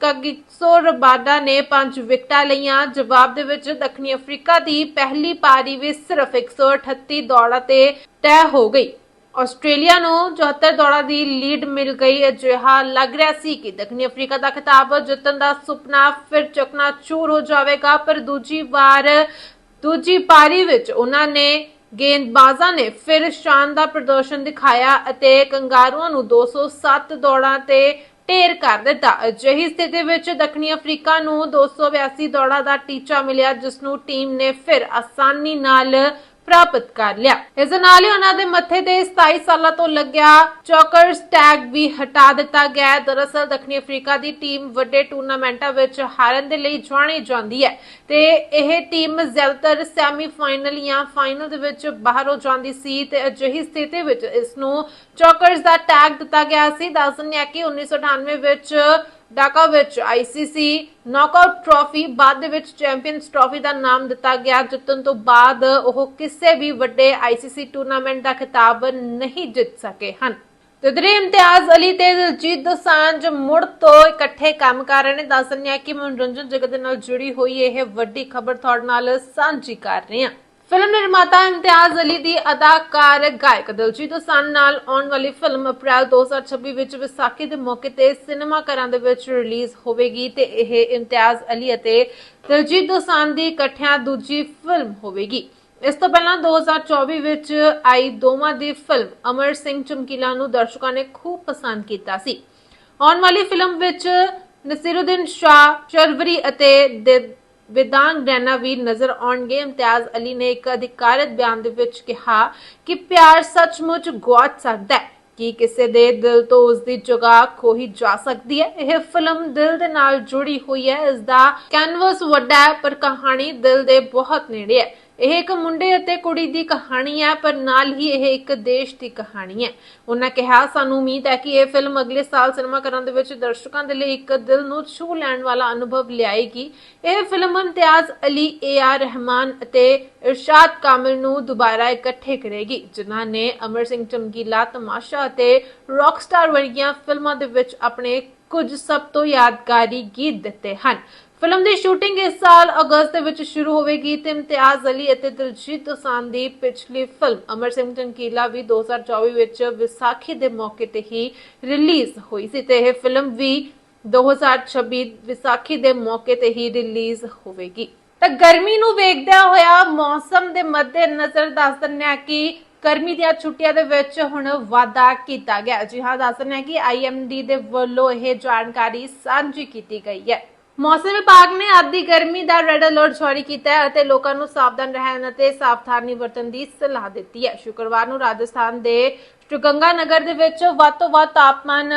ਕਗਿਸੋ ਰਬਾਡਾ ਨੇ 5 ਵਿਕਟਾਂ ਲਈਆਂ। ਜਵਾਬ ਦੇ ਵਿੱਚ ਦੱਖਣੀ ਅਫਰੀਕਾ ਦੀ ਪਹਿਲੀ ਪਾਰੀ ਵੀ ਸਿਰਫ 138 ਦੌੜਾਂ ਤੇ ਤੈਅ ਹੋ ਗਈ। ਆਸਟ੍ਰੇਲੀਆ ਨੂੰ 74 ਦੌੜਾਂ ਦੀ ਲੀਡ ਮਿਲ ਗਈ। ਅਜਿਹਾ ਲੱਗ ਰਿਹਾ ਸੀ ਕਿ ਦੱਖਣੀ ਅਫਰੀਕਾ ਦਾ ਖਿਤਾਬ ਜਿੱਤਣ ਦਾ ਸੁਪਨਾ ਫਿਰ ਚਕਨਾ ਚੂਰ ਹੋ ਜਾਵੇਗਾ, ਪਰ ਦੂਜੀ ਵਾਰ, ਦੂਜੀ ਪਾਰੀ ਵਿੱਚ ਉਹਨਾਂ ਨੇ ਗੇਂਦਬਾਜ਼ਾਂ ਨੇ ਫਿਰ ਸ਼ਾਨਦਾਰ ਪ੍ਰਦਰਸ਼ਨ ਦਿਖਾਇਆ ਅਤੇ ਕੰਗਾਰੂਆਂ ਨੂੰ 207 ਦੌੜਾਂ ਤੇ ਢੇਰ ਕਰ ਦਿੱਤਾ। ਅਜਿਹੀ ਸਥਿਤੀ ਵਿੱਚ ਦੱਖਣੀ ਅਫਰੀਕਾ ਨੂੰ 282 ਦੌੜਾਂ ਦਾ ਟੀਚਾ ਮਿਲਿਆ, ਜਿਸ ਨੂੰ ਟੀਮ ਨੇ ਫਿਰ ਆਸਾਨੀ ਨਾਲ ਪ੍ਰਾਪਤ ਕਰ ਲਿਆ। ਇਸ ਦੇ ਨਾਲ ਹੀ ਉਹਨਾਂ ਦੇ ਮੱਥੇ ਤੇ 27 ਸਾਲਾਂ ਤੋਂ ਲੱਗਿਆ ਚੌਕਰਸ ਟੈਗ ਵੀ ਹਟਾ ਦਿੱਤਾ ਗਿਆ ਦਰਅਸਲ ਦੱਖਣੀ ਅਫਰੀਕਾ ਦੀ ਟੀਮ ਵੱਡੇ ਟੂਰਨਾਮੈਂਟਾਂ ਵਿੱਚ ਹਾਰਨ ਦੇ ਲਈ ਜਾਣੀ ਜਾਂਦੀ ਹੈ ਤੇ ਇਹ ਟੀਮ ਜ਼ਿਆਦਾਤਰ ਸੈਮੀਫਾਈਨਲ ਜਾਂ ਫਾਈਨਲ ਦੇ ਵਿੱਚ ਬਾਹਰ ਹੋ ਜਾਂਦੀ ਸੀ ਤੇ ਅਜਿਹੀ ਸਥਿਤੀ ਵਿੱਚ ਇਸ ਨੂੰ ਚੌਕਰਸ ਦਾ ਟੈਗ ਦਿੱਤਾ ਗਿਆ ਸੀ। ਦੱਸ ਦਿੰਦੇ ਹਾਂ ਕਿ 1998 ਵਿੱਚ ਡਾਕਾ ਵਿੱਚ ਆਈਸੀਸੀ ਨੌਕਆਊਟ ਟਰਾਫੀ ਬਾਅਦ ਵਿੱਚ ਚੈਂਪੀਅਨਸ ਟਰਾਫੀ ਦਾ ਨਾਮ ਦਿੱਤਾ ਗਿਆ। ਜਿੱਤਣ ਤੋਂ ਬਾਅਦ ਉਹ ਕਿਸੇ ਵੀ ਵੱਡੇ ਆਈਸੀਸੀ ਟੂਰਨਾਮੈਂਟ ਦਾ ਖਿਤਾਬ ਨਹੀਂ ਜਿੱਤ ਸਕੇ ਹਨ। ਤੇ ਇਮਤਿਆਜ਼ ਅਲੀ ਤੇ ਦਿਲਜੀਤ ਦੋਸਾਂਝ ਮੁੜ ਤੋਂ ਇਕੱਠੇ ਕੰਮ ਕਰ ਰਹੇ ਨੇ। ਦੱਸ ਦਿੰਦੇ ਹਾਂ ਕਿ ਮਨੋਰੰਜਨ ਜਗਤ ਦੇ ਨਾਲ ਜੁੜੀ ਹੋਈ ਇਹ ਵੱਡੀ ਖਬਰ ਤੁਹਾਡੇ ਨਾਲ ਸਾਂਝੀ ਕਰ ਰਹੇ ਹਾਂ। ਫਿਲਮ ਨਿਰਮਾਤਾ ਇਮਤਿਆਜ਼ ਅਲੀ ਦੀ ਅਦਾਕਾਰ ਗਾਇਕ ਦਿਲਜੀਤ ਦੋਸਾਂਝ ਨਾਲ ਆਉਣ ਵਾਲੀ ਫਿਲਮ ਅਪ੍ਰੈਲ 2026 ਵਿੱਚ ਵਿਸਾਖੀ ਦੇ ਮੌਕੇ ਤੇ ਸਿਨੇਮਾ ਘਰਾਂ ਦੇ ਵਿੱਚ ਰਿਲੀਜ਼ ਹੋਵੇਗੀ ਤੇ ਇਹ ਇਮਤਿਆਜ਼ ਅਲੀ ਅਤੇ ਦਿਲਜੀਤ ਦੋਸਾਂਝ ਦੀ ਇਕੱਠਿਆਂ ਦੂਜੀ ਫਿਲਮ ਹੋਵੇਗੀ। ਇਸ ਤੋਂ ਪਹਿਲਾਂ 2024 ਵਿੱਚ ਆਈ ਦੋਵਾਂ ਦੀ ਫਿਲਮ ਅਮਰ ਸਿੰਘ ਚਮਕੀਲਾ ਨੂੰ ਦਰਸ਼ਕਾਂ ਨੇ ਖੂਬ ਪਸੰਦ ਕੀਤਾ ਸੀ। ਆਉਣ ਵਾਲੀ ਫਿਲਮ ਵਿੱਚ ਨਸੀਰੁਦੀਨ ਸ਼ਾ ਚਰਵਰੀ ਅਤੇ ਵਿਦਾਂਗ ਰੈਨਾ ਵੀ ਨਜ਼ਰ ਆਉਣਗੇ ਇਮਤਿਆਜ਼ ਅਲੀ ਨੇ ਇੱਕ ਅਧਿਕਾਰਤ ਬਿਆਨ ਦੇ ਵਿੱਚ ਕਿਹਾ ਕਿ ਪਿਆਰ ਸੱਚਮੁੱਚ ਗੁਆਚ ਸਕਦਾ ਹੈ ਕਿ ਕਿਸੇ ਦੇ ਦਿਲ ਤੋਂ ਉਸ ਦੀ ਜਗ੍ਹਾ ਖੋਹੀ ਜਾ ਸਕਦੀ ਹੈ ਇਹ ਫਿਲਮ ਦਿਲ ਦੇ ਨਾਲ ਜੁੜੀ ਹੋਈ ਹੈ ਇਸ ਦਾ ਕੈਨਵਸ ਵੱਡਾ ਹੈ ਪਰ ਕਹਾਣੀ ਦਿਲ ਦੇ ਬਹੁਤ ਨੇੜੇ ਹੈ ਇਹ ਇੱਕ ਮੁੰਡੇ ਅਤੇ ਕੁੜੀ ਦੀ ਕਹਾਣੀ ਹੈ, ਪਰ ਨਾਲ ਹੀ ਇਹ ਇੱਕ ਦੇਸ਼ ਦੀ ਕਹਾਣੀ ਹੈ। ਉਹਨਾਂ ਕਿਹਾ, ਸਾਨੂੰ ਉਮੀਦ ਹੈ ਕਿ ਇਹ ਫਿਲਮ ਅਗਲੇ ਸਾਲ ਸਿਨੇਮਾ ਘਰਾਂ ਦੇ ਵਿੱਚ ਦਰਸ਼ਕਾਂ ਦੇ ਲਈ ਇੱਕ ਦਿਲ ਨੂੰ ਛੂ ਲੈਣ ਵਾਲਾ ਅਨੁਭਵ ਲਿਆਏਗੀ। ਇਹ film Imtiaz Ali, A R Rahman ਅਤੇ ਇਰਸ਼ਾਦ ਕਾਮਿਲ ਨੂੰ ਦੁਬਾਰਾ ਇਕੱਠੇ ਕਰੇਗੀ, ਜਿਨ੍ਹਾਂ ਨੇ ਅਮਰ ਸਿੰਘ ਚਮਕੀਲਾ, ਤਮਾਸ਼ਾ ਅਤੇ ਰੌਕਸਟਾਰ ਵਰਗੀਆਂ ਫਿਲਮਾਂ ਦੇ ਵਿੱਚ ਆਪਣੇ ਕੁਝ ਸਭ ਤੋਂ ਯਾਦਗਾਰੀ ਗੀਤ ਦਿੱਤੇ ਹਨ। ਫਿਲਮ ਦੀ ਸ਼ੂਟਿੰਗ ਇਸ ਸਾਲ ਅਗਸਤ ਦੇ ਵਿੱਚ ਸ਼ੁਰੂ ਹੋਵੇਗੀ ਤੇ ਇਮਤਿਆਜ਼ ਅਲੀ ਅਤੇ ਦਿਲਜੀਤ ਦੋਸਾਂਝ ਦੀ ਪਿਛਲੀ ਫਿਲਮ ਅਮਰ ਸਿੰਘ ਚਮਕੀਲਾ ਵੀ 2024 ਵਿੱਚ ਵਿਸਾਖੀ ਦੇ ਮੌਕੇ ਤੇ ਹੀ ਰਿਲੀਜ਼ ਹੋਈ ਸੀ ਤੇ ਇਹ ਫਿਲਮ ਵੀ 2026 ਵਿਸਾਖੀ ਦੇ ਮੌਕੇ ਤੇ ਹੀ ਰਿਲੀਜ਼ ਹੋਵੇਗੀ। ਤਾਂ ਗਰਮੀ ਨੂੰ ਵੇਖਦਿਆਂ ਹੋਇਆ ਮੌਸਮ ਦੇ ਮੱਦੇ ਨਜ਼ਰ ਦੱਸ ਦਿੰਦੇ ਹਾਂ ਕਿ ਗਰਮੀ ਦੀਆਂ ਛੁੱਟੀਆਂ ਦੇ ਵਿੱਚ ਹੁਣ ਵਾਧਾ ਕੀਤਾ ਗਿਆ। ਜੀ ਹਾਂ, ਦੱਸ ਦਿੰਦੇ ਹਾਂ ਕਿ ਆਈਐਮਡੀ ਦੇ ਵੱਲੋਂ ਇਹ ਜਾਣਕਾਰੀ ਸਾਂਝੀ ਕੀਤੀ ਗਈ ਹੈ। ਮੌਸਮ ਵਿਭਾਗ ਨੇ ਅੱਜ ਦੀ ਗਰਮੀ ਦਾ ਰੈੱਡ ਅਲਰਟ ਜਾਰੀ ਕੀਤਾ ਹੈ ਅਤੇ ਲੋਕਾਂ ਨੂੰ ਸਾਵਧਾਨ ਰਹਿਣ ਅਤੇ ਸਾਵਧਾਨੀ ਵਰਤਣ ਦੀ ਸਲਾਹ ਦਿੱਤੀ ਹੈ। ਸ਼ੁੱਕਰਵਾਰ ਨੂੰ ਰਾਜਸਥਾਨ ਦੇ ਸ਼੍ਰੀਗੰਗਾਨਗਰ ਦੇ ਵਿੱਚ ਵੱਧ ਤੋਂ ਵੱਧ ਤਾਪਮਾਨ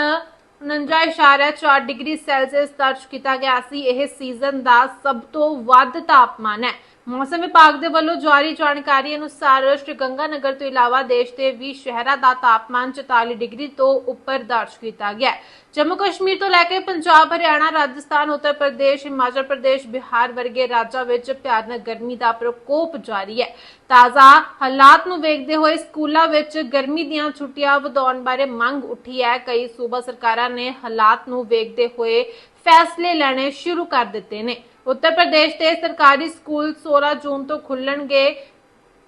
49.4 ਡਿਗਰੀ ਸੈਲਸੀਅਸ ਦਰਜ ਕੀਤਾ ਗਿਆ ਸੀ। ਇਹ ਸੀਜ਼ਨ ਦਾ ਸਭ ਤੋਂ ਵੱਧ ਤਾਪਮਾਨ ਹੈ। ਮੌਸਮ ਵਿਭਾਗ ਦੇ ਵੱਲੋਂ ਜਾਰੀ ਜਾਣਕਾਰੀ ਅਨੁਸਾਰ ਸ਼੍ਰੀ ਸ਼੍ਰੀਗੰਗਾਨਗਰ ਤੋਂ ਇਲਾਵਾ ਦੇਸ਼ ਦੇ 20 ਸ਼ਹਿਰਾਂ ਦਾ ਤਾਪਮਾਨ 44 ਡਿਗਰੀ ਤੋਂ ਉੱਪਰ ਦਰਜ ਕੀਤਾ ਗਿਆ ਜੰਮੂ ਕਸ਼ਮੀਰ ਤੋਂ ਲੈ ਕੇ ਪੰਜਾਬ, ਹਰਿਆਣਾ, ਰਾਜਸਥਾਨ, ਉੱਤਰ ਪ੍ਰਦੇਸ਼, ਹਿਮਾਚਲ ਪ੍ਰਦੇਸ਼, ਬਿਹਾਰ ਵਰਗੇ ਰਾਜਾਂ ਵਿੱਚ ਭਿਆਨਕ ਗਰਮੀ ਦਾ ਪ੍ਰਕੋਪ ਜਾਰੀ ਹੈ। ਤਾਜ਼ਾ ਹਾਲਾਤ ਨੂੰ ਵੇਖਦੇ ਹੋਏ ਸਕੂਲਾਂ ਵਿੱਚ ਗਰਮੀ ਦੀਆਂ ਛੁੱਟੀਆਂ ਵਧਾਉਣ ਬਾਰੇ ਮੰਗ ਉੱਠੀ ਹੈ। ਕਈ ਸੂਬਾ ਸਰਕਾਰਾਂ ਨੇ ਹਾਲਾਤ ਨੂੰ ਵੇਖਦੇ ਹੋਏ ਫੈਸਲੇ ਲੈਣੇ ਸ਼ੁਰੂ ਕਰ ਦਿੱਤੇ ਨੇ। ਉੱਤਰ ਪ੍ਰਦੇਸ਼ ਦੇ ਸਰਕਾਰੀ ਸਕੂਲ 16 ਜੂਨ ਤੋਂ ਖੁੱਲਣਗੇ,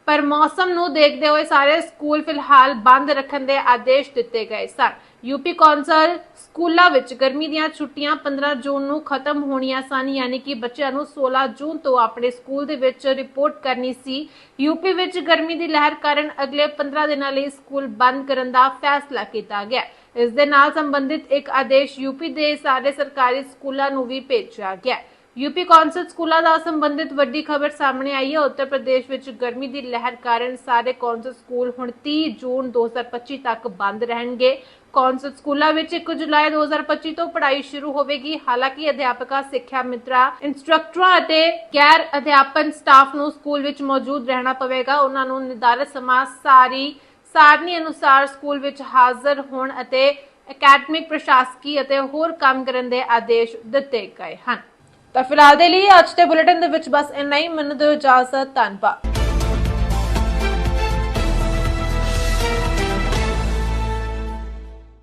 ਪਰ ਮੌਸਮ ਨੂੰ ਦੇਖਦੇ ਹੋਏ ਸਾਰੇ ਸਕੂਲ ਫਿਲਹਾਲ ਬੰਦ ਰੱਖਣ ਦੇ ਆਦੇਸ਼ ਦਿੱਤੇ ਗਏ ਸਨ। ਯੂਪੀ ਕੌਂਸਲ ਸਕੂਲਾਂ ਵਿੱਚ ਗਰਮੀ ਦੀਆਂ ਛੁੱਟੀਆਂ 15 ਜੂਨ ਨੂੰ ਖਤਮ ਹੋਣੀਆਂ ਸਨ, ਯਾਨੀ ਕਿ ਬੱਚਿਆਂ ਨੂੰ 16 ਜੂਨ ਤੋਂ ਆਪਣੇ ਸਕੂਲ ਦੇ ਵਿੱਚ ਰਿਪੋਰਟ ਕਰਨੀ ਸੀ। ਯੂਪੀ ਵਿੱਚ ਗਰਮੀ ਦੀ ਲਹਿਰ ਕਾਰਨ ਅਗਲੇ 15 ਦਿਨਾਂ ਲਈ ਸਕੂਲ ਬੰਦ ਕਰਨ ਦਾ ਫੈਸਲਾ ਕੀਤਾ ਗਿਆ। ਇਸ ਦੇ ਨਾਲ ਸੰਬੰਧਿਤ ਇੱਕ ਆਦੇਸ਼ ਯੂਪੀ ਦੇ ਸਾਰੇ ਸਰਕਾਰੀ ਸਕੂਲਾਂ ਨੂੰ ਵੀ ਭੇਜਿਆ ਗਿਆ। ਯੂਪੀ ਕੌਂਸਲ ਸਕੂਲਾਂ ਦਾ ਸੰਬੰਧਿਤ ਵੱਡੀ ਖਬਰ ਸਾਹਮਣੇ ਆਈ ਹੈ। ਉੱਤਰ ਪ੍ਰਦੇਸ਼ ਵਿੱਚ ਗਰਮੀ ਦੀ ਲਹਿਰ ਕਾਰਨ ਸਾਰੇ ਕੌਂਸਲ ਸਕੂਲ ਹੁਣ 30 ਜੂਨ 2025 ਤੱਕ ਬੰਦ ਰਹਿਣਗੇ। ਕੌਂਸਲ ਸਕੂਲਾਂ ਵਿੱਚ 1 ਜੁਲਾਈ 2025 ਤੋਂ ਪੜ੍ਹਾਈ ਸ਼ੁਰੂ ਹੋਵੇਗੀ। ਹਾਲਾਂਕਿ ਅਧਿਆਪਕਾਂ, ਸਿੱਖਿਆ ਮਿੱਤਰਾਂ, ਇੰਸਟ੍ਰਕਟਰਾਂ ਅਤੇ ਗੈਰ ਅਧਿਆਪਨ ਸਟਾਫ ਨੂੰ ਸਕੂਲ ਵਿੱਚ ਮੌਜੂਦ ਰਹਿਣਾ ਪਵੇਗਾ। ਉਹਨਾਂ ਨੂੰ ਨਿਰਧਾਰਤ ਸਮਾਂ ਸਾਰੀ ਸਾਰਨੀ ਅਨੁਸਾਰ ਸਕੂਲ ਵਿੱਚ ਹਾਜ਼ਰ ਹੋਣ ਅਤੇ ਅਕੈਡਮਿਕ, ਪ੍ਰਸ਼ਾਸਕੀ ਅਤੇ ਹੋਰ ਕੰਮ ਕਰਨ ਦੇ ਆਦੇਸ਼ ਦਿੱਤੇ ਗਏ ਹਨ। ਤਾਂ ਫਿਲਹਾਲ ਦੇ ਲਈ ਅੱਜ ਦੇ ਬੁਲੇਟਿਨ ਦੇ ਵਿੱਚ ਬਸ ਇੰਨਾ ਹੀ। ਮੈਨੂੰ ਦਿਓ ਇਜਾਜ਼ਤ, ਧੰਨਵਾਦ।